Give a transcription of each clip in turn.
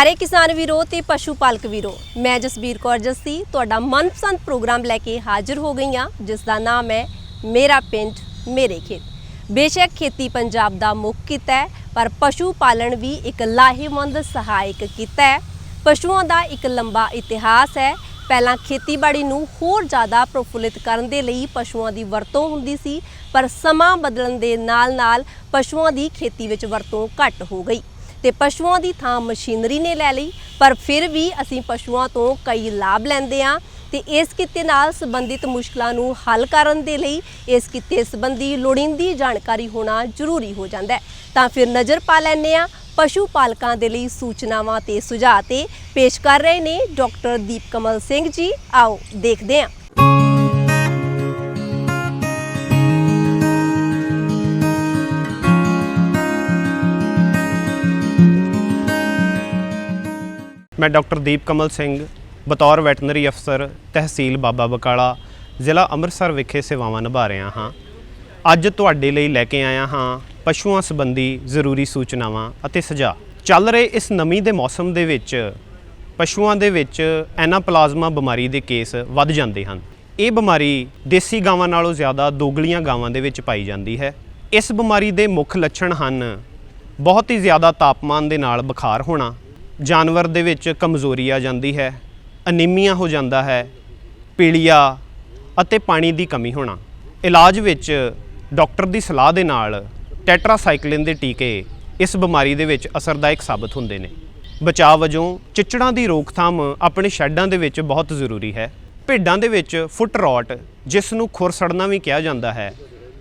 ਪਿਆਰੇ ਕਿਸਾਨ ਵੀਰੋ ਤੇ ਪਸ਼ੂ ਪਾਲਕ ਵੀਰੋ, ਮੈਂ ਜਸਬੀਰ ਕੌਰ ਜੱਸੀ, ਤੁਹਾਡਾ ਮਨਪਸੰਦ ਪ੍ਰੋਗਰਾਮ ਲੈ ਕੇ ਹਾਜ਼ਰ ਹੋ ਗਈ ਹਾਂ ਜਿਸ ਦਾ ਨਾਮ ਹੈ ਮੇਰਾ ਪਿੰਡ, ਮੇਰੇ ਖੇਤ। ਬੇਸ਼ੱਕ ਖੇਤੀ ਪੰਜਾਬ ਦਾ ਮੁੱਖ ਕਿੱਤਾ ਹੈ, ਪਰ ਪਸ਼ੂ ਪਾਲਣ ਵੀ ਇੱਕ ਲਾਹੇਵੰਦ ਸਹਾਇਕ ਕਿੱਤਾ ਹੈ। ਪਸ਼ੂਆਂ ਦਾ ਇੱਕ ਲੰਬਾ ਇਤਿਹਾਸ ਹੈ। ਪਹਿਲਾਂ ਖੇਤੀਬਾੜੀ ਨੂੰ ਹੋਰ ਜ਼ਿਆਦਾ ਪ੍ਰਫੁੱਲਿਤ ਕਰਨ ਦੇ ਲਈ ਪਸ਼ੂਆਂ ਦੀ ਵਰਤੋਂ ਹੁੰਦੀ ਸੀ, ਪਰ ਸਮਾਂ ਬਦਲਣ ਦੇ ਨਾਲ-ਨਾਲ ਪਸ਼ੂਆਂ ਦੀ ਖੇਤੀ ਵਿੱਚ ਵਰਤੋਂ ਘੱਟ ਹੋ ਗਈ। ਤੇ ਪਸ਼ੂਆਂ ਦੀ ਥਾਂ ਮਸ਼ੀਨਰੀ ਨੇ ਲੈ ਲਈ, ਪਰ ਫਿਰ ਵੀ ਅਸੀਂ ਪਸ਼ੂਆਂ ਤੋਂ ਕਈ ਲਾਭ ਲੈਂਦੇ ਹਾਂ ਤੇ ਇਸ ਕਿੱਤੇ ਨਾਲ ਸੰਬੰਧਿਤ ਮੁਸ਼ਕਲਾਂ ਨੂੰ ਹੱਲ ਕਰਨ ਦੇ ਲਈ ਇਸ ਕਿੱਤੇ ਸੰਬੰਧੀ ਲੋੜੀਂਦੀ ਜਾਣਕਾਰੀ ਹੋਣਾ ਜ਼ਰੂਰੀ ਹੋ ਜਾਂਦਾ ਹੈ। ਤਾਂ ਫਿਰ ਨਜ਼ਰ ਪਾ ਲੈਂਦੇ ਹਾਂ ਪਸ਼ੂ ਪਾਲਕਾਂ ਦੇ ਲਈ ਸੂਚਨਾਵਾਂ ਤੇ ਸੁਝਾਅ ਤੇ ਪੇਸ਼ ਕਰ ਰਹੇ ਨੇ ਡਾਕਟਰ ਦੀਪ ਕਮਲ ਸਿੰਘ ਜੀ। ਆਓ ਦੇਖਦੇ ਹਾਂ। ਮੈਂ ਡਾਕਟਰ ਦੀਪ ਕਮਲ ਸਿੰਘ, ਬਤੌਰ ਵੈਟਰਨਰੀ ਅਫਸਰ, ਤਹਿਸੀਲ ਬਾਬਾ ਬਕਾਲਾ, ਜ਼ਿਲ੍ਹਾ ਅੰਮ੍ਰਿਤਸਰ ਵਿਖੇ ਸੇਵਾਵਾਂ ਨਿਭਾ ਰਿਹਾ ਹਾਂ। ਅੱਜ ਤੁਹਾਡੇ ਲਈ ਲੈ ਕੇ ਆਇਆ ਹਾਂ ਪਸ਼ੂਆਂ ਸੰਬੰਧੀ ਜ਼ਰੂਰੀ ਸੂਚਨਾਵਾਂ ਅਤੇ ਸੁਝਾਅ। ਚੱਲ ਰਹੇ ਇਸ ਨਮੀ ਦੇ ਮੌਸਮ ਦੇ ਵਿੱਚ ਪਸ਼ੂਆਂ ਦੇ ਵਿੱਚ ਐਨਾਪਲਾਜ਼ਮਾ ਬਿਮਾਰੀ ਦੇ ਕੇਸ ਵੱਧ ਜਾਂਦੇ ਹਨ। ਇਹ ਬਿਮਾਰੀ ਦੇਸੀ ਗਾਵਾਂ ਨਾਲੋਂ ਜ਼ਿਆਦਾ ਦੋਗਲੀਆਂ ਗਾਵਾਂ ਦੇ ਵਿੱਚ ਪਾਈ ਜਾਂਦੀ ਹੈ। ਇਸ ਬਿਮਾਰੀ ਦੇ ਮੁੱਖ ਲੱਛਣ ਹਨ ਬਹੁਤ ਹੀ ਜ਼ਿਆਦਾ ਤਾਪਮਾਨ ਦੇ ਨਾਲ ਬੁਖਾਰ ਹੋਣਾ ਜਾਨਵਰ ਦੇ ਵਿੱਚ ਕਮਜ਼ੋਰੀ ਆ ਜਾਂਦੀ ਹੈ, ਅਨੀਮੀਆ ਹੋ ਜਾਂਦਾ ਹੈ, ਪੀਲੀਆ ਅਤੇ ਪਾਣੀ ਦੀ ਕਮੀ ਹੋਣਾ। ਇਲਾਜ ਵਿੱਚ ਡਾਕਟਰ ਦੀ ਸਲਾਹ ਦੇ ਨਾਲ ਟੈਟਰਾਸਾਈਕਲਿਨ ਦੇ ਟੀਕੇ ਇਸ ਬਿਮਾਰੀ ਦੇ ਵਿੱਚ ਅਸਰਦਾਇਕ ਸਾਬਤ ਹੁੰਦੇ ਨੇ। ਬਚਾਅ ਵਜੋਂ ਚਿੱਚੜਾਂ ਦੀ ਰੋਕਥਾਮ ਆਪਣੇ ਸ਼ੈੱਡਾਂ ਦੇ ਵਿੱਚ ਬਹੁਤ ਜ਼ਰੂਰੀ ਹੈ। ਭੇਡਾਂ ਦੇ ਵਿੱਚ ਫੁੱਟ ਰੌਟ, ਜਿਸ ਨੂੰ ਖੁਰ ਸੜਨਾ ਵੀ ਕਿਹਾ ਜਾਂਦਾ ਹੈ,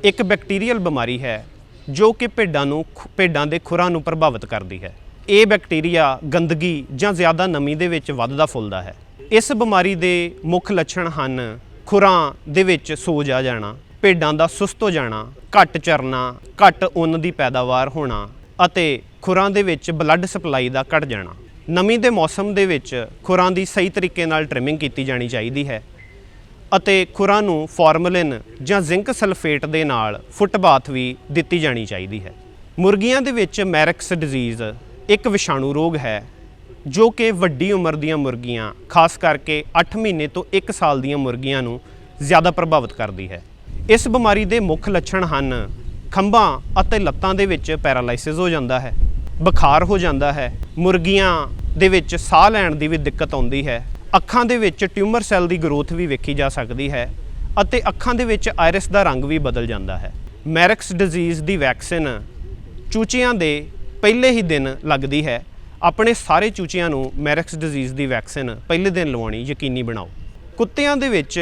ਇੱਕ ਬੈਕਟੀਰੀਅਲ ਬਿਮਾਰੀ ਹੈ ਜੋ ਕਿ ਭੇਡਾਂ ਨੂੰ ਖੁ- ਭੇਡਾਂ ਦੇ ਖੁਰਾਂ ਨੂੰ ਪ੍ਰਭਾਵਿਤ ਕਰਦੀ ਹੈ। ਇਹ ਬੈਕਟੀਰੀਆ ਗੰਦਗੀ ਜਾਂ ਜ਼ਿਆਦਾ ਨਮੀ ਦੇ ਵਿੱਚ ਵੱਧਦਾ ਫੁੱਲਦਾ ਹੈ। ਇਸ ਬਿਮਾਰੀ ਦੇ ਮੁੱਖ ਲੱਛਣ ਹਨ ਖੁਰਾਂ ਦੇ ਵਿੱਚ ਸੋਜ ਆ ਜਾਣਾ, ਭੇਡਾਂ ਦਾ ਸੁਸਤ ਹੋ ਜਾਣਾ, ਘੱਟ ਚਰਨਾ, ਘੱਟ ਉੱਨ ਦੀ ਪੈਦਾਵਾਰ ਹੋਣਾ ਅਤੇ ਖੁਰਾਂ ਦੇ ਵਿੱਚ ਬਲੱਡ ਸਪਲਾਈ ਦਾ ਘਟ ਜਾਣਾ। ਨਮੀ ਦੇ ਮੌਸਮ ਦੇ ਵਿੱਚ ਖੁਰਾਂ ਦੀ ਸਹੀ ਤਰੀਕੇ ਨਾਲ ਟ੍ਰਿਮਿੰਗ ਕੀਤੀ ਜਾਣੀ ਚਾਹੀਦੀ ਹੈ ਅਤੇ ਖੁਰਾਂ ਨੂੰ ਫਾਰਮਲਿਨ ਜਾਂ ਜ਼ਿੰਕ ਸਲਫੇਟ ਦੇ ਨਾਲ ਫੁੱਟ ਫੁੱਟਬਾਥ ਵੀ ਦਿੱਤੀ ਜਾਣੀ ਚਾਹੀਦੀ ਹੈ। ਮੁਰਗੀਆਂ ਦੇ ਵਿੱਚ ਮੈਰਿਕਸ ਡਿਜ਼ੀਜ਼ ਇੱਕ ਵਿਸ਼ਾਣੂ ਰੋਗ ਹੈ, ਜੋ ਕਿ ਵੱਡੀ ਉਮਰ ਦੀਆਂ ਮੁਰਗੀਆਂ, ਖਾਸ ਕਰਕੇ 8 ਮਹੀਨੇ ਤੋਂ 1 ਸਾਲ ਦੀਆਂ ਮੁਰਗੀਆਂ ਨੂੰ ਜ਼ਿਆਦਾ ਪ੍ਰਭਾਵਿਤ ਕਰਦੀ ਹੈ। ਇਸ ਬਿਮਾਰੀ ਦੇ ਮੁੱਖ ਲੱਛਣ ਹਨ, ਖੰਭਾਂ ਅਤੇ ਲੱਤਾਂ ਦੇ ਵਿੱਚ ਪੈਰਾਲਾਈਸਿਸ ਹੋ ਜਾਂਦਾ ਹੈ, ਬੁਖਾਰ ਹੋ ਜਾਂਦਾ ਹੈ, ਮੁਰਗੀਆਂ ਦੇ ਵਿੱਚ ਸਾਹ ਲੈਣ ਦੀ ਵੀ ਦਿੱਕਤ ਆਉਂਦੀ ਹੈ, ਅੱਖਾਂ ਦੇ ਵਿੱਚ ਟਿਊਮਰ ਸੈੱਲ ਦੀ ਗਰੋਥ ਵੀ ਵੇਖੀ ਜਾ ਸਕਦੀ ਹੈ ਅਤੇ ਅੱਖਾਂ ਦੇ ਵਿੱਚ ਆਇਰਿਸ ਦਾ ਰੰਗ ਵੀ ਬਦਲ ਜਾਂਦਾ ਹੈ। ਮੈਰਿਕਸ ਡਿਜ਼ੀਜ਼ ਦੀ ਵੈਕਸੀਨ ਚੂਚਿਆਂ ਦੇ ਪਹਿਲੇ ਹੀ ਦਿਨ ਲੱਗਦੀ ਹੈ। ਆਪਣੇ ਸਾਰੇ ਚੂਚਿਆਂ ਨੂੰ ਮੈਰਿਕਸ ਡਿਜ਼ੀਜ਼ ਦੀ ਵੈਕਸੀਨ ਪਹਿਲੇ ਦਿਨ ਲਵਾਉਣੀ ਯਕੀਨੀ ਬਣਾਓ। ਕੁੱਤਿਆਂ ਦੇ ਵਿੱਚ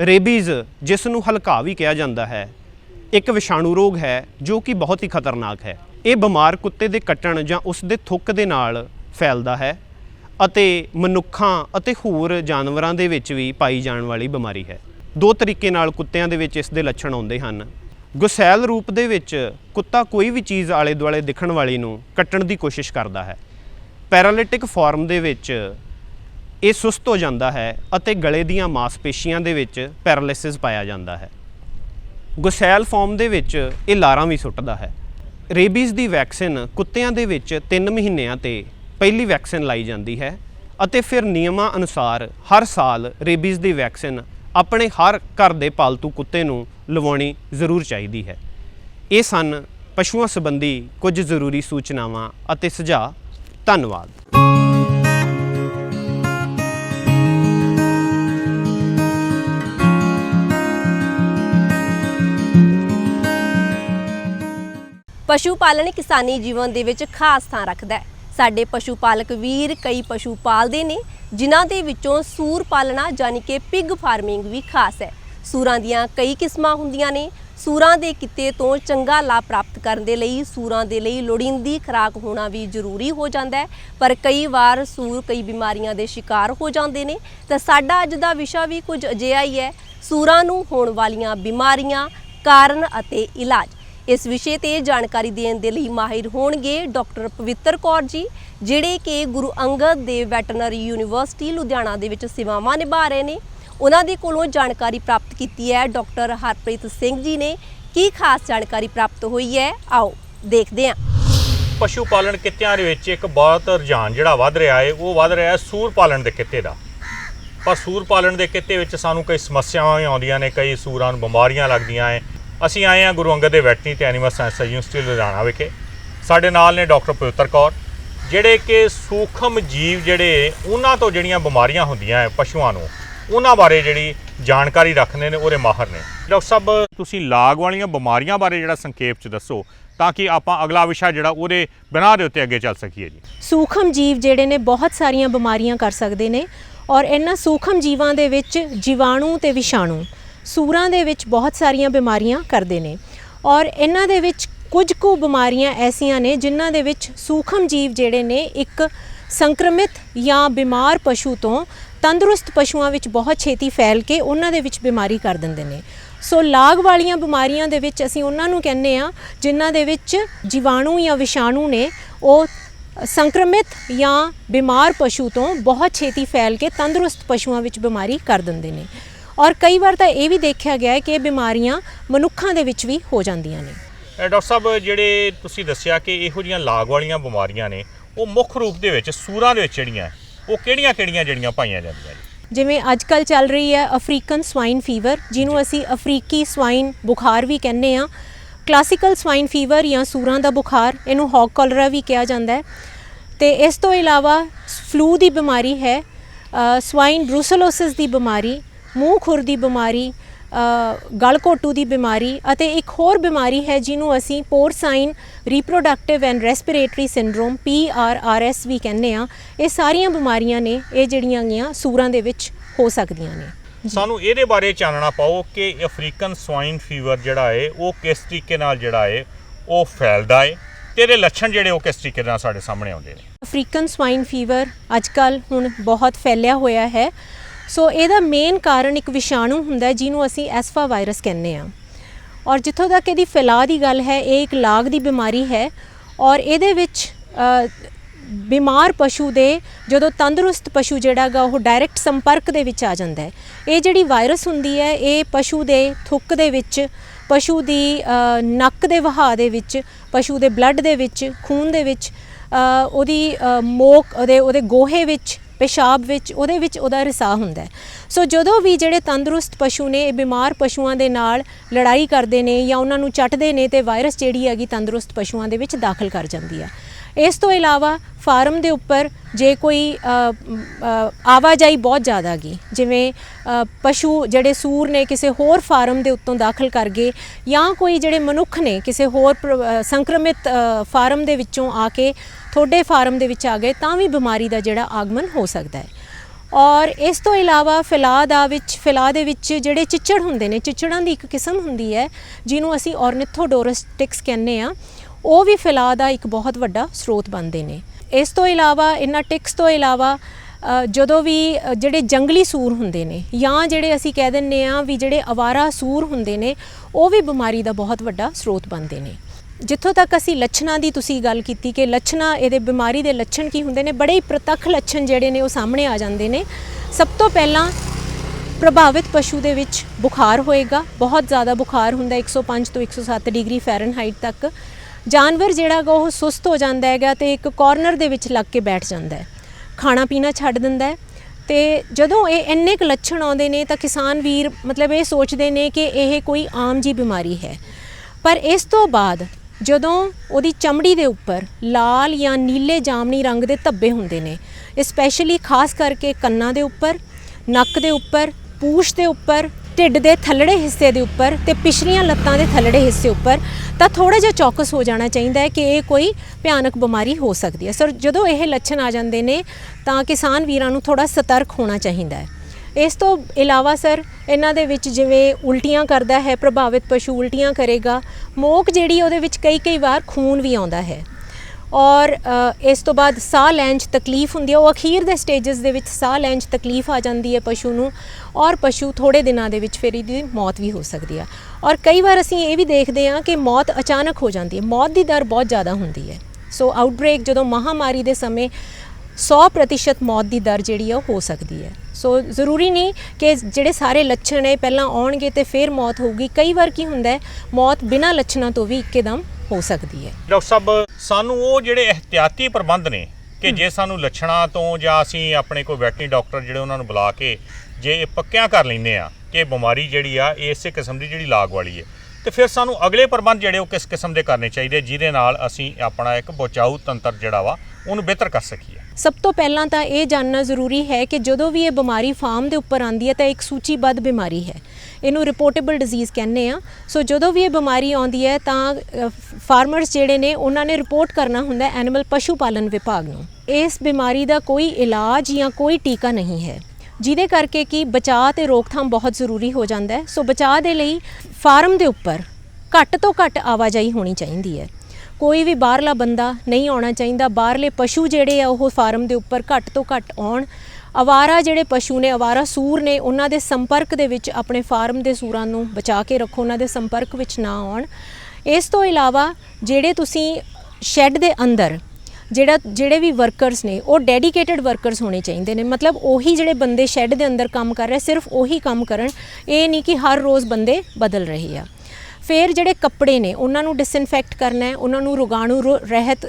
ਰੇਬੀਜ਼, ਜਿਸ ਨੂੰ ਹਲਕਾ ਵੀ ਕਿਹਾ ਜਾਂਦਾ ਹੈ, ਇੱਕ ਵਿਸ਼ਾਣੂ ਰੋਗ ਹੈ, ਜੋ ਕਿ ਬਹੁਤ ਹੀ ਖਤਰਨਾਕ ਹੈ। ਇਹ ਬਿਮਾਰ ਕੁੱਤੇ ਦੇ ਕੱਟਣ ਜਾਂ ਉਸ ਦੇ ਥੁੱਕ ਦੇ ਨਾਲ ਫੈਲਦਾ ਹੈ ਅਤੇ ਮਨੁੱਖਾਂ ਅਤੇ ਹੋਰ ਜਾਨਵਰਾਂ ਦੇ ਵਿੱਚ ਵੀ ਪਾਈ ਜਾਣ ਵਾਲੀ ਬਿਮਾਰੀ ਹੈ। ਦੋ ਤਰੀਕੇ ਨਾਲ ਕੁੱਤਿਆਂ ਦੇ ਵਿੱਚ ਇਸ ਦੇ ਲੱਛਣ ਆਉਂਦੇ ਹਨ। ਗੁਸੈਲ ਰੂਪ ਦੇ ਵਿੱਚ ਕੁੱਤਾ ਕੋਈ ਵੀ ਚੀਜ਼ ਆਲੇ ਦੁਆਲੇ ਦਿਖਣ ਵਾਲੀ ਨੂੰ ਕੱਟਣ ਦੀ ਕੋਸ਼ਿਸ਼ ਕਰਦਾ ਹੈ। ਪੈਰਾਲਿਟਿਕ ਫਾਰਮ ਦੇ ਵਿੱਚ ਇਹ ਸੁਸਤ ਹੋ ਜਾਂਦਾ ਹੈ ਅਤੇ ਗਲੇ ਦੀਆਂ ਮਾਸਪੇਸ਼ੀਆਂ ਦੇ ਵਿੱਚ ਪੈਰਾਲਿਸਿਸ ਪਾਇਆ ਜਾਂਦਾ ਹੈ। ਗੁਸੈਲ ਫਾਰਮ ਦੇ ਵਿੱਚ ਇਹ ਲਾਰਾਂ ਵੀ ਸੁੱਟਦਾ ਹੈ। ਰੇਬੀਜ਼ ਦੀ ਵੈਕਸੀਨ ਕੁੱਤਿਆਂ ਦੇ ਵਿੱਚ 3 ਮਹੀਨਿਆਂ ਤੇ ਪਹਿਲੀ ਵੈਕਸੀਨ ਲਾਈ ਜਾਂਦੀ ਹੈ ਅਤੇ ਫਿਰ ਨਿਯਮਾਂ ਅਨੁਸਾਰ ਹਰ ਸਾਲ ਰੇਬੀਜ਼ ਦੀ ਵੈਕਸੀਨ ਆਪਣੇ ਹਰ ਘਰ ਦੇ ਪਾਲਤੂ ਕੁੱਤੇ ਨੂੰ ਲਵਾਉਣੀ ਜ਼ਰੂਰ ਚਾਹੀਦੀ ਹੈ। ਇਹ ਸਨ ਪਸ਼ੂਆਂ ਸੰਬੰਧੀ ਕੁਝ ਜ਼ਰੂਰੀ ਸੂਚਨਾਵਾਂ ਅਤੇ ਸੁਝਾਅ। ਧੰਨਵਾਦ। ਪਸ਼ੂ ਪਾਲਣ ਕਿਸਾਨੀ ਜੀਵਨ ਦੇ ਵਿੱਚ ਖਾਸ ਥਾਂ ਰੱਖਦਾ ਹੈ। ਸਾਡੇ ਪਸ਼ੂ ਪਾਲਕ ਵੀਰ ਕਈ ਪਸ਼ੂ ਪਾਲਦੇ ਨੇ, ਜਿਨ੍ਹਾਂ ਦੇ ਵਿੱਚੋਂ ਸੂਰ ਪਾਲਣਾ ਯਾਨੀ ਕਿ ਪਿਗ ਫਾਰਮਿੰਗ ਵੀ ਖਾਸ ਹੈ। ਸੂਰਾਂ ਦੀਆਂ ਕਈ ਕਿਸਮਾਂ ਹੁੰਦੀਆਂ ਨੇ। ਸੂਰਾਂ ਦੇ ਕਿੱਤੇ ਤੋਂ ਚੰਗਾ ਲਾਭ ਪ੍ਰਾਪਤ ਕਰਨ ਦੇ ਲਈ, ਸੂਰਾਂ ਦੇ ਲਈ ਲੋੜੀਂਦੀ ਖੁਰਾਕ ਹੋਣਾ ਵੀ ਜ਼ਰੂਰੀ ਹੋ ਜਾਂਦਾ ਹੈ। ਪਰ ਕਈ ਵਾਰ ਸੂਰ ਕਈ ਬਿਮਾਰੀਆਂ ਦੇ ਸ਼ਿਕਾਰ ਹੋ ਜਾਂਦੇ ਨੇ। ਤਾਂ ਸਾਡਾ ਅੱਜ ਦਾ ਵਿਸ਼ਾ ਵੀ ਕੁਝ ਅਜਿਹਾ ਹੀ ਹੈ। ਸੂਰਾਂ ਨੂੰ ਹੋਣ ਵਾਲੀਆਂ ਬਿਮਾਰੀਆਂ, ਕਾਰਨ ਅਤੇ ਇਲਾਜ। ਇਸ ਵਿਸ਼ੇ ਤੇ ਜਾਣਕਾਰੀ ਦੇਣ ਦੇ ਲਈ ਮਾਹਿਰ ਹੋਣਗੇ ਡਾਕਟਰ ਪਵਿੱਤਰ ਕੌਰ ਜੀ, ਜਿਹੜੇ ਕਿ ਗੁਰੂ ਅੰਗਦ ਦੇਵ ਵੈਟਰਨਰੀ ਯੂਨੀਵਰਸਿਟੀ ਲੁਧਿਆਣਾ ਦੇ ਵਿੱਚ ਸੇਵਾਵਾਂ ਨਿਭਾ ਰਹੇ ਨੇ। ਉਹਨਾਂ ਦੇ ਕੋਲੋਂ ਜਾਣਕਾਰੀ ਪ੍ਰਾਪਤ ਕੀਤੀ ਹੈ। ਡਾਕਟਰ ਹਰਪ੍ਰੀਤ ਸਿੰਘ ਜੀ ਨੇ ਕੀ ਖਾਸ ਜਾਣਕਾਰੀ ਪ੍ਰਾਪਤ ਹੋਈ ਹੈ? ਆਓ, ਦੇਖਦੇ ਹਾਂ। ਪਸ਼ੂ ਪਾਲਣ ਕਿੱਤਿਆਂ ਦੇ ਵਿੱਚ ਇੱਕ ਬਹੁਤ ਰੁਝਾਨ ਜਿਹੜਾ ਵੱਧ ਰਿਹਾ ਹੈ, ਉਹ ਵੱਧ ਰਿਹਾ ਹੈ ਸੂਰ ਪਾਲਣ ਦੇ ਕਿੱਤੇ ਦਾ। ਪਰ ਸੂਰ ਪਾਲਣ ਦੇ ਕਿੱਤੇ ਵਿੱਚ ਸਾਨੂੰ ਕਈ ਸਮੱਸਿਆਵਾਂ ਵੀ ਆਉਂਦੀਆਂ ਨੇ, ਕਈ ਸੂਰਾਂ ਨੂੰ ਬਿਮਾਰੀਆਂ ਲੱਗਦੀਆਂ ਹੈ ਅਸੀਂ ਆਏ ਹਾਂ ਗੁਰੂ ਅੰਗਦ ਦੇ ਵੈਟਰਨਰੀ ਤੇ ਐਨੀਮਲ ਸਾਇੰਸ ਯੂਨੀਵਰਸਿਟੀ ਲੁਧਿਆਣਾ ਵਿਖੇ। ਸਾਡੇ ਨਾਲ ਨੇ ਡਾਕਟਰ ਪਵਿੱਤਰ ਕੌਰ, ਜਿਹੜੇ ਕਿ ਸੂਖਮ ਜੀਵ ਜਿਹੜੇ, ਉਹਨਾਂ ਤੋਂ ਜਿਹੜੀਆਂ ਬਿਮਾਰੀਆਂ ਹੁੰਦੀਆਂ ਹੈ ਪਸ਼ੂਆਂ ਨੂੰ ਉਹਨਾਂ ਬਾਰੇ ਜਿਹੜੀ ਜਾਣਕਾਰੀ ਰੱਖਦੇ ਨੇ ਉਹਦੇ ਮਾਹਰ ਨੇ। ਡਾਕਟਰ ਸਾਹਿਬ, ਤੁਸੀਂ ਲਾਗ ਵਾਲੀਆਂ ਬਿਮਾਰੀਆਂ ਬਾਰੇ ਜਿਹੜਾ ਸੰਖੇਪ ਚ ਦੱਸੋ, ਤਾਂ ਕਿ ਆਪਾਂ ਅਗਲਾ ਵਿਸ਼ਾ ਜਿਹੜਾ ਉਹਦੇ ਬਿਨਾਂ ਦੇ ਉੱਤੇ ਅੱਗੇ ਚੱਲ ਸਕੀਏ ਜੀ। ਸੂਖਮ ਜੀਵ ਜਿਹੜੇ ਨੇ ਬਹੁਤ ਸਾਰੀਆਂ ਬਿਮਾਰੀਆਂ ਕਰ ਸਕਦੇ ਨੇ ਔਰ ਇਹਨਾਂ ਸੂਖਮ ਜੀਵਾਂ ਦੇ ਵਿੱਚ ਜੀਵਾਣੂ ਤੇ ਵਿਸ਼ਾਣੂ, ਸੂਰਾਂ ਦੇ ਵਿੱਚ ਬਹੁਤ ਸਾਰੀਆਂ ਬਿਮਾਰੀਆਂ ਕਰਦੇ ਨੇ ਔਰ ਇਹਨਾਂ ਦੇ ਵਿੱਚ ਕੁਝ ਕੁ ਬਿਮਾਰੀਆਂ ਐਸੀਆਂ ਨੇ ਜਿਨ੍ਹਾਂ ਦੇ ਵਿੱਚ ਸੂਖਮ ਜੀਵ ਜਿਹੜੇ ਨੇ ਇੱਕ ਸੰਕਰਮਿਤ ਜਾਂ ਬਿਮਾਰ ਪਸ਼ੂ ਤੋਂ ਤੰਦਰੁਸਤ ਪਸ਼ੂਆਂ ਵਿੱਚ ਬਹੁਤ ਛੇਤੀ ਫੈਲ ਕੇ ਉਹਨਾਂ ਦੇ ਵਿੱਚ ਬਿਮਾਰੀ ਕਰ ਦਿੰਦੇ ਨੇ। ਸੋ ਲਾਗ ਵਾਲੀਆਂ ਬਿਮਾਰੀਆਂ ਦੇ ਵਿੱਚ ਅਸੀਂ ਉਹਨਾਂ ਨੂੰ ਕਹਿੰਦੇ ਆ ਜਿਨ੍ਹਾਂ ਦੇ ਵਿੱਚ ਜੀਵਾਣੂ ਜਾਂ ਵਿਸ਼ਾਣੂ ਨੇ ਉਹ ਸੰਕਰਮਿਤ ਜਾਂ ਬਿਮਾਰ ਪਸ਼ੂ ਤੋਂ ਬਹੁਤ ਛੇਤੀ ਫੈਲ ਕੇ ਤੰਦਰੁਸਤ ਪਸ਼ੂਆਂ ਵਿੱਚ ਬਿਮਾਰੀ ਕਰ ਦਿੰਦੇ ਨੇ। ਔਰ ਕਈ ਵਾਰ ਤਾਂ ਇਹ ਵੀ ਦੇਖਿਆ ਗਿਆ ਹੈ ਕਿ ਇਹ ਬਿਮਾਰੀਆਂ ਮਨੁੱਖਾਂ ਦੇ ਵਿੱਚ ਵੀ ਹੋ ਜਾਂਦੀਆਂ ਨੇ। ਡਾਕਟਰ ਸਾਹਿਬ, ਜਿਹੜੇ ਤੁਸੀਂ ਦੱਸਿਆ ਕਿ ਇਹੋ ਜੀਆਂ ਲਾਗ ਵਾਲੀਆਂ ਬਿਮਾਰੀਆਂ ਨੇ, ਉਹ ਮੁੱਖ ਰੂਪ ਦੇ ਵਿੱਚ ਸੂਰਾਂ ਦੇ ਵਿੱਚ ਜਿਹੜੀਆਂ ਉਹ ਕਿਹੜੀਆਂ-ਕਿਹੜੀਆਂ ਜਿਹੜੀਆਂ ਪਾਈਆਂ ਜਾਂਦੀਆਂ ਜੀ ਜਿਵੇਂ ਅੱਜ ਕੱਲ ਚੱਲ ਰਹੀ ਹੈ ਅਫਰੀਕਨ ਸਵਾਈਨ ਫੀਵਰ ਜਿਹਨੂੰ ਅਸੀਂ ਅਫਰੀਕੀ ਸਵਾਈਨ ਬੁਖਾਰ ਵੀ ਕਹਿੰਦੇ ਆ ਕਲਾਸੀਕਲ ਸਵਾਈਨ ਫੀਵਰ ਜਾਂ ਸੂਰਾਂ ਦਾ ਬੁਖਾਰ ਇਹਨੂੰ ਹੌਕ ਕਾਲਰਾ ਵੀ ਕਿਹਾ ਜਾਂਦਾ ਹੈ। ਤੇ ਇਸ ਤੋਂ ਇਲਾਵਾ ਫਲੂ ਦੀ ਬਿਮਾਰੀ ਹੈ ਸਵਾਈਨ ਬਰੂਸਲੋਸਿਸ ਦੀ ਬਿਮਾਰੀ ਮੂੰਹ ਖੁਰ ਦੀ ਬਿਮਾਰੀ ਗਲ ਘੋਟੂ ਦੀ ਬਿਮਾਰੀ ਅਤੇ ਇੱਕ ਹੋਰ ਬਿਮਾਰੀ ਹੈ ਜਿਹਨੂੰ ਅਸੀਂ porcine reproductive and respiratory syndrome PRRS ਵੀ ਕਹਿੰਦੇ ਆ ਇਹ ਸਾਰੀਆਂ ਬਿਮਾਰੀਆਂ ਨੇ ਇਹ ਜਿਹੜੀਆਂ ਗੀਆਂ ਸੂਰਾਂ ਦੇ ਵਿੱਚ ਹੋ ਸਕਦੀਆਂ ਨੇ। ਸਾਨੂੰ ਇਹਦੇ ਬਾਰੇ ਚਾਨਣਾ ਪਾਓ ਕਿ ਅਫਰੀਕਨ ਸਵਾਈਨ ਫੀਵਰ ਜਿਹੜਾ ਹੈ ਉਹ ਕਿਸ ਤਰੀਕੇ ਨਾਲ ਜਿਹੜਾ ਹੈ ਉਹ ਫੈਲਦਾ ਹੈ ਤੇ ਇਹਦੇ ਲੱਛਣ ਜਿਹੜੇ ਉਹ ਕਿਸ ਤਰੀਕੇ ਨਾਲ ਸਾਡੇ ਸਾਹਮਣੇ ਆਉਂਦੇ ਨੇ? ਅਫਰੀਕਨ ਸਵਾਈਨ ਫੀਵਰ ਅੱਜਕੱਲ ਹੁਣ ਬਹੁਤ ਫੈਲਿਆ ਹੋਇਆ ਹੈ। ਸੋ ਇਹਦਾ ਮੇਨ ਕਾਰਨ ਇੱਕ ਵਿਸ਼ਾਣੂ ਹੁੰਦਾ ਜਿਹਨੂੰ ਅਸੀਂ ਐਸਫਾ ਵਾਇਰਸ ਕਹਿੰਦੇ ਆ ਔਰ ਜਿੱਥੋਂ ਤੱਕ ਇਹਦੀ ਫੈਲਾਅ ਦੀ ਗੱਲ ਹੈ, ਇਹ ਇੱਕ ਲਾਗ ਦੀ ਬਿਮਾਰੀ ਹੈ। ਔਰ ਇਹਦੇ ਵਿੱਚ ਬਿਮਾਰ ਪਸ਼ੂ ਦੇ, ਜਦੋਂ ਤੰਦਰੁਸਤ ਪਸ਼ੂ ਜਿਹੜਾ ਗਾ ਉਹ ਡਾਇਰੈਕਟ ਸੰਪਰਕ ਦੇ ਵਿੱਚ ਆ ਜਾਂਦਾ ਹੈ। ਇਹ ਜਿਹੜੀ ਵਾਇਰਸ ਹੁੰਦੀ ਹੈ, ਇਹ ਪਸ਼ੂ ਦੇ ਥੁੱਕ ਦੇ ਵਿੱਚ, ਪਸ਼ੂ ਦੀ ਨੱਕ ਦੇ ਵਹਾਅ ਦੇ ਵਿੱਚ, ਪਸ਼ੂ ਦੇ ਬਲੱਡ ਦੇ ਵਿੱਚ, ਖੂਨ ਦੇ ਵਿੱਚ ਉਹਦੀ ਮੋਕ, ਉਹਦੇ ਉਹਦੇ ਗੋਹੇ ਵਿੱਚ ਪਿਸ਼ਾਬ ਵਿੱਚ, ਉਹਦੇ ਵਿੱਚ ਉਹਦਾ ਰਿਸਾਅ ਹੁੰਦਾ ਹੈ। ਸੋ ਜਦੋਂ ਵੀ ਜਿਹੜੇ ਤੰਦਰੁਸਤ ਪਸ਼ੂ ਨੇ, ਇਹ ਬਿਮਾਰ ਪਸ਼ੂਆਂ ਦੇ ਨਾਲ ਲੜਾਈ ਕਰਦੇ ਨੇ ਜਾਂ ਉਹਨਾਂ ਨੂੰ ਚੱਟਦੇ ਨੇ, ਤੇ ਵਾਇਰਸ ਜਿਹੜੀ ਹੈਗੀ ਤੰਦਰੁਸਤ ਪਸ਼ੂਆਂ ਦੇ ਵਿੱਚ ਦਾਖਲ ਕਰ ਜਾਂਦੀ ਹੈ। ਇਸ ਤੋਂ ਇਲਾਵਾ ਫਾਰਮ ਦੇ ਉੱਪਰ ਜੇ ਕੋਈ ਆਵਾਜਾਈ ਬਹੁਤ ਜ਼ਿਆਦਾ ਗਈ ਜਿਵੇਂ ਪਸ਼ੂ ਜਿਹੜੇ ਸੂਰ ਨੇ ਕਿਸੇ ਹੋਰ ਫਾਰਮ ਦੇ ਉੱਤੋਂ ਦਾਖਲ ਕਰ ਗਏ, ਜਾਂ ਕੋਈ ਜਿਹੜੇ ਮਨੁੱਖ ਨੇ ਕਿਸੇ ਹੋਰ ਪ੍ਰ- ਸੰਕਰਮਿਤ ਫਾਰਮ ਦੇ ਵਿੱਚੋਂ ਆ ਕੇ ਤੁਹਾਡੇ ਫਾਰਮ ਦੇ ਵਿੱਚ ਆ ਗਏ, ਤਾਂ ਵੀ ਬਿਮਾਰੀ ਦਾ ਜਿਹੜਾ ਆਗਮਨ ਹੋ ਸਕਦਾ ਹੈ। ਔਰ ਇਸ ਤੋਂ ਇਲਾਵਾ ਫੈਲਾਅ ਦਾ ਵਿੱਚ ਫੈਲਾਅ ਦੇ ਵਿੱਚ ਜਿਹੜੇ ਚਿੱਚੜ ਹੁੰਦੇ ਨੇ, ਚਿੱਚੜਾਂ ਦੀ ਇੱਕ ਕਿਸਮ ਹੁੰਦੀ ਹੈ, ਜਿਹਨੂੰ ਅਸੀਂ ਔਰਨਿਥੋਡੋਰਸ ਟਿਕਸ ਕਹਿੰਦੇ ਆ ਉਹ ਵੀ ਫੈਲਾਅ ਦਾ ਇੱਕ ਬਹੁਤ ਵੱਡਾ ਸਰੋਤ ਬਣਦੇ ਨੇ। ਇਸ ਤੋਂ ਇਲਾਵਾ, ਇਹਨਾਂ ਟਿਕਸ ਤੋਂ ਇਲਾਵਾ ਜਦੋਂ ਵੀ ਜਿਹੜੇ ਜੰਗਲੀ ਸੂਰ ਹੁੰਦੇ ਨੇ ਜਾਂ ਜਿਹੜੇ ਅਸੀਂ ਕਹਿ ਦਿੰਨੇ ਆ ਵੀ ਜਿਹੜੇ ਅਵਾਰਾ ਸੂਰ ਹੁੰਦੇ ਨੇ, ਉਹ ਵੀ ਬਿਮਾਰੀ ਦਾ ਬਹੁਤ ਵੱਡਾ ਸਰੋਤ ਬਣਦੇ ਨੇ। ਜਿੱਥੋਂ ਤੱਕ ਅਸੀਂ ਲੱਛਣਾਂ ਦੀ ਤੁਸੀਂ ਗੱਲ ਕੀਤੀ ਕਿ ਲੱਛਣਾਂ, ਇਹਦੇ ਬਿਮਾਰੀ ਦੇ ਲੱਛਣ ਕੀ ਹੁੰਦੇ ਨੇ, ਬੜੇ ਹੀ ਪ੍ਰਤੱਖ ਲੱਛਣ ਜਿਹੜੇ ਨੇ ਉਹ ਸਾਹਮਣੇ ਆ ਜਾਂਦੇ ਨੇ। ਸਭ ਤੋਂ ਪਹਿਲਾਂ ਪ੍ਰਭਾਵਿਤ ਪਸ਼ੂ ਦੇ ਵਿੱਚ ਬੁਖਾਰ ਹੋਏਗਾ, ਬਹੁਤ ਜ਼ਿਆਦਾ ਬੁਖਾਰ ਹੁੰਦਾ 105 ਤੋਂ 107 ਡਿਗਰੀ ਫੈਰਨਹਾਈਟ ਤੱਕ। ਜਾਨਵਰ ਜਿਹੜਾ ਗਾ ਉਹ ਸੁਸਤ ਹੋ ਜਾਂਦਾ ਹੈਗਾ ਤੇ ਇੱਕ ਕਾਰਨਰ ਦੇ ਵਿੱਚ ਲੱਗ ਕੇ ਬੈਠ ਜਾਂਦਾ ਹੈ। ਖਾਣਾ ਪੀਣਾ ਛੱਡ ਦਿੰਦਾ ਹੈ ਤੇ ਜਦੋਂ ਇਹ ਇੰਨੇ ਕੁ ਲੱਛਣ ਆਉਂਦੇ ਨੇ ਤਾਂ ਕਿਸਾਨ ਵੀਰ ਮਤਲਬ ਇਹ ਸੋਚਦੇ ਨੇ ਕਿ ਇਹ ਕੋਈ ਆਮ ਜੀ ਬਿਮਾਰੀ ਹੈ। ਪਰ ਇਸ ਤੋਂ ਬਾਅਦ ਜਦੋਂ ਉਹਦੀ ਚਮੜੀ ਦੇ ਉੱਪਰ ਲਾਲ ਜਾਂ ਨੀਲੇ ਜਾਮਣੀ ਰੰਗ ਦੇ ਧੱਬੇ ਹੁੰਦੇ ਨੇ ਸਪੈਸ਼ਲੀ ਖਾਸ ਕਰਕੇ ਕੰਨਾਂ ਦੇ ਉੱਪਰ, ਨੱਕ ਦੇ ਉੱਪਰ, ਪੂਛ ਦੇ ਉੱਪਰ ਢਿੱਡ ਦੇ ਥੱਲੜੇ ਹਿੱਸੇ ਦੇ ਉੱਪਰ ਤੇ ਪਿਛਲੀਆਂ ਲੱਤਾਂ ਦੇ ਥੱਲੜੇ ਹਿੱਸੇ ਉੱਪਰ ਤਾਂ ਥੋੜਾ ਜਿਹਾ ਚੌਕਸ ਹੋ ਜਾਣਾ ਚਾਹੀਦਾ ਹੈ ਕਿ ਇਹ ਕੋਈ ਭਿਆਨਕ ਬਿਮਾਰੀ ਹੋ ਸਕਦੀ ਹੈ। ਸਰ, ਜਦੋਂ ਇਹ ਲੱਛਣ ਆ ਜਾਂਦੇ ਨੇ ਤਾਂ ਕਿਸਾਨ ਵੀਰਾਂ ਨੂੰ ਥੋੜਾ ਸਤਰਕ ਹੋਣਾ ਚਾਹੀਦਾ ਹੈ। ਇਸ ਤੋਂ ਇਲਾਵਾ ਸਰ, ਇਹਨਾਂ ਦੇ ਵਿੱਚ ਜਿਵੇਂ ਉਲਟੀਆਂ ਕਰਦਾ ਹੈ, ਪ੍ਰਭਾਵਿਤ ਪਸ਼ੂ ਉਲਟੀਆਂ ਕਰੇਗਾ, ਮੋਕ ਜਿਹੜੀ ਉਹਦੇ ਵਿੱਚ ਕਈ ਕਈ ਵਾਰ ਖੂਨ ਵੀ ਆਉਂਦਾ ਹੈ। ਔਰ ਇਸ ਤੋਂ ਬਾਅਦ ਸਾਹ ਲੈਣ 'ਚ ਤਕਲੀਫ ਹੁੰਦੀ ਹੈ। ਉਹ ਅਖੀਰ ਦੇ ਸਟੇजेस ਦੇ ਵਿੱਚ ਸਾਹ ਲੈਣ 'ਚ ਤਕਲੀਫ ਆ ਜਾਂਦੀ ਹੈ ਪਸ਼ੂ ਨੂੰ ਔਰ ਪਸ਼ੂ ਥੋੜੇ ਦਿਨਾਂ ਦੇ ਵਿੱਚ ਫਿਰ ਇਹਦੀ ਮੌਤ ਵੀ ਹੋ ਸਕਦੀ ਹੈ। ਔਰ ਕਈ ਵਾਰ ਅਸੀਂ ਇਹ ਵੀ ਦੇਖਦੇ ਹਾਂ ਕਿ ਮੌਤ ਅਚਾਨਕ ਹੋ ਜਾਂਦੀ ਹੈ। ਮੌਤ ਦੀ ਦਰ ਬਹੁਤ ਜ਼ਿਆਦਾ ਹੁੰਦੀ ਹੈ। ਸੋ ਆਊਟਬ੍ਰੇਕ ਜਦੋਂ ਮਹਾਮਾਰੀ ਦੇ ਸਮੇਂ 100% ਮੌਤ ਦੀ ਦਰ ਜਿਹੜੀ ਆ ਉਹ ਹੋ ਸਕਦੀ ਹੈ। ਸੋ ਜ਼ਰੂਰੀ ਨਹੀਂ ਕਿ ਜਿਹੜੇ ਸਾਰੇ ਲੱਛਣ ਹੈ ਪਹਿਲਾਂ ਆਉਣਗੇ ਤੇ ਫਿਰ ਮੌਤ ਹੋਊਗੀ। ਕਈ ਵਾਰ ਕੀ ਹੁੰਦਾ ਹੈ, ਮੌਤ ਬਿਨਾਂ ਲੱਛਣਾਂ ਤੋਂ ਵੀ ਇੱਕਦਮ ਹੋ ਸਕਦੀ ਹੈ। ਡਾਕਟਰ ਸਾਹਿਬ, ਸਾਨੂੰ ਉਹ ਜਿਹੜੇ ਇhtiyati ਪ੍ਰਬੰਧ ਨੇ ਕਿ ਜੇ ਸਾਨੂੰ ਲੱਛਣਾਂ ਤੋਂ ਜਾਂ ਅਸੀਂ ਆਪਣੇ ਕੋਈ ਵੈਟਰਨਰੀ ਡਾਕਟਰ ਜਿਹੜੇ ਉਹਨਾਂ ਨੂੰ ਬੁਲਾ ਕੇ ਜੇ ਇਹ ਪੱਕਿਆਂ ਕਰ ਲੈਂਦੇ ਆ ਕਿ ਬਿਮਾਰੀ ਜਿਹੜੀ ਆ, ਇਹ ਇਸੇ ਕਿਸਮ ਦੀ ਜਿਹੜੀ ਲਾਗ ਵਾਲੀ ਹੈ। ਤੇ ਫਿਰ ਸਾਨੂੰ ਅਗਲੇ ਪ੍ਰਬੰਧ ਜਿਹੜੇ ਉਹ ਕਿਸ ਕਿਸਮ ਦੇ ਕਰਨੇ ਚਾਹੀਦੇ ਜਿਹਦੇ ਨਾਲ ਅਸੀਂ ਆਪਣਾ ਇੱਕ ਬਚਾਊ ਤੰਤਰ ਜਿਹੜਾ ਵਾ, ਉਹਨੂੰ ਬਿਹਤਰ ਕਰ ਸਕੀਏ। ਸਭ ਤੋਂ ਪਹਿਲਾਂ ਤਾਂ ਇਹ ਜਾਣਨਾ ਜ਼ਰੂਰੀ ਹੈ ਕਿ ਜਦੋਂ ਵੀ ਇਹ ਬਿਮਾਰੀ ਫਾਰਮ ਦੇ ਉੱਪਰ ਆਂਦੀ ਹੈ ਤਾਂ ਇੱਕ ਸੂਚੀਬੱਧ ਬਿਮਾਰੀ ਹੈ। ਇਹਨੂੰ ਰਿਪੋਰਟੇਬਲ ਡਿਜ਼ੀਜ਼ ਕਹਿੰਦੇ ਆ ਸੋ ਜਦੋਂ ਵੀ ਇਹ ਬਿਮਾਰੀ ਆਉਂਦੀ ਹੈ ਤਾਂ ਫਾਰਮਰਸ ਜਿਹੜੇ ਨੇ ਉਹਨਾਂ ਨੇ ਰਿਪੋਰਟ ਕਰਨਾ ਹੁੰਦਾ ਐਨੀਮਲ ਪਸ਼ੂ ਪਾਲਣ ਵਿਭਾਗ ਨੂੰ। ਇਸ ਬਿਮਾਰੀ ਦਾ ਕੋਈ ਇਲਾਜ ਜਾਂ ਕੋਈ ਟੀਕਾ ਨਹੀਂ ਹੈ। ਜਿਹਦੇ ਕਰਕੇ ਕਿ ਬਚਾਅ ਤੇ ਰੋਕਥਾਮ ਬਹੁਤ ਜ਼ਰੂਰੀ ਹੋ ਜਾਂਦਾ ਹੈ। ਸੋ ਬਚਾਅ ਦੇ ਲਈ ਫਾਰਮ ਦੇ ਉੱਪਰ ਘੱਟ ਤੋਂ ਘੱਟ ਆਵਾਜਾਈ ਹੋਣੀ ਚਾਹੀਦੀ ਹੈ। ਕੋਈ ਵੀ ਬਾਹਰਲਾ ਬੰਦਾ ਨਹੀਂ ਆਉਣਾ ਚਾਹੀਦਾ। ਬਾਹਰਲੇ ਪਸ਼ੂ ਜਿਹੜੇ ਆ, ਉਹ ਫਾਰਮ ਦੇ ਉੱਪਰ ਘੱਟ ਤੋਂ ਘੱਟ ਆਉਣ। ਅਵਾਰਾ ਜਿਹੜੇ ਪਸ਼ੂ ਨੇ, ਅਵਾਰਾ ਸੂਰ ਨੇ, ਉਹਨਾਂ ਦੇ ਸੰਪਰਕ ਦੇ ਵਿੱਚ ਆਪਣੇ ਫਾਰਮ ਦੇ ਸੂਰਾਂ ਨੂੰ ਬਚਾ ਕੇ ਰੱਖੋ, ਉਹਨਾਂ ਦੇ ਸੰਪਰਕ ਵਿੱਚ ਨਾ ਆਉਣ। ਇਸ ਤੋਂ ਇਲਾਵਾ ਜਿਹੜੇ ਤੁਸੀਂ ਸ਼ੈੱਡ ਦੇ ਅੰਦਰ ਜਿਹੜਾ, ਜਿਹੜੇ ਵੀ ਵਰਕਰਸ ਨੇ, ਉਹ ਡੈਡੀਕੇਟਿਡ ਵਰਕਰਸ ਹੋਣੇ ਚਾਹੀਦੇ ਨੇ। ਮਤਲਬ ਉਹੀ ਜਿਹੜੇ ਬੰਦੇ ਸ਼ੈੱਡ ਦੇ ਅੰਦਰ ਕੰਮ ਕਰ ਰਹੇ, ਸਿਰਫ ਉਹੀ ਕੰਮ ਕਰਨ। ਇਹ ਨਹੀਂ ਕਿ ਹਰ ਰੋਜ਼ ਬੰਦੇ ਬਦਲ ਰਹੇ ਆ। ਫਿਰ ਜਿਹੜੇ ਕੱਪੜੇ ਨੇ, ਉਹਨਾਂ ਨੂੰ ਡਿਸਇਨਫੈਕਟ ਕਰਨਾ ਹੈ, ਉਹਨਾਂ ਨੂੰ ਰੋਗਾਣੂ ਰੋ- ਰਹਿਤ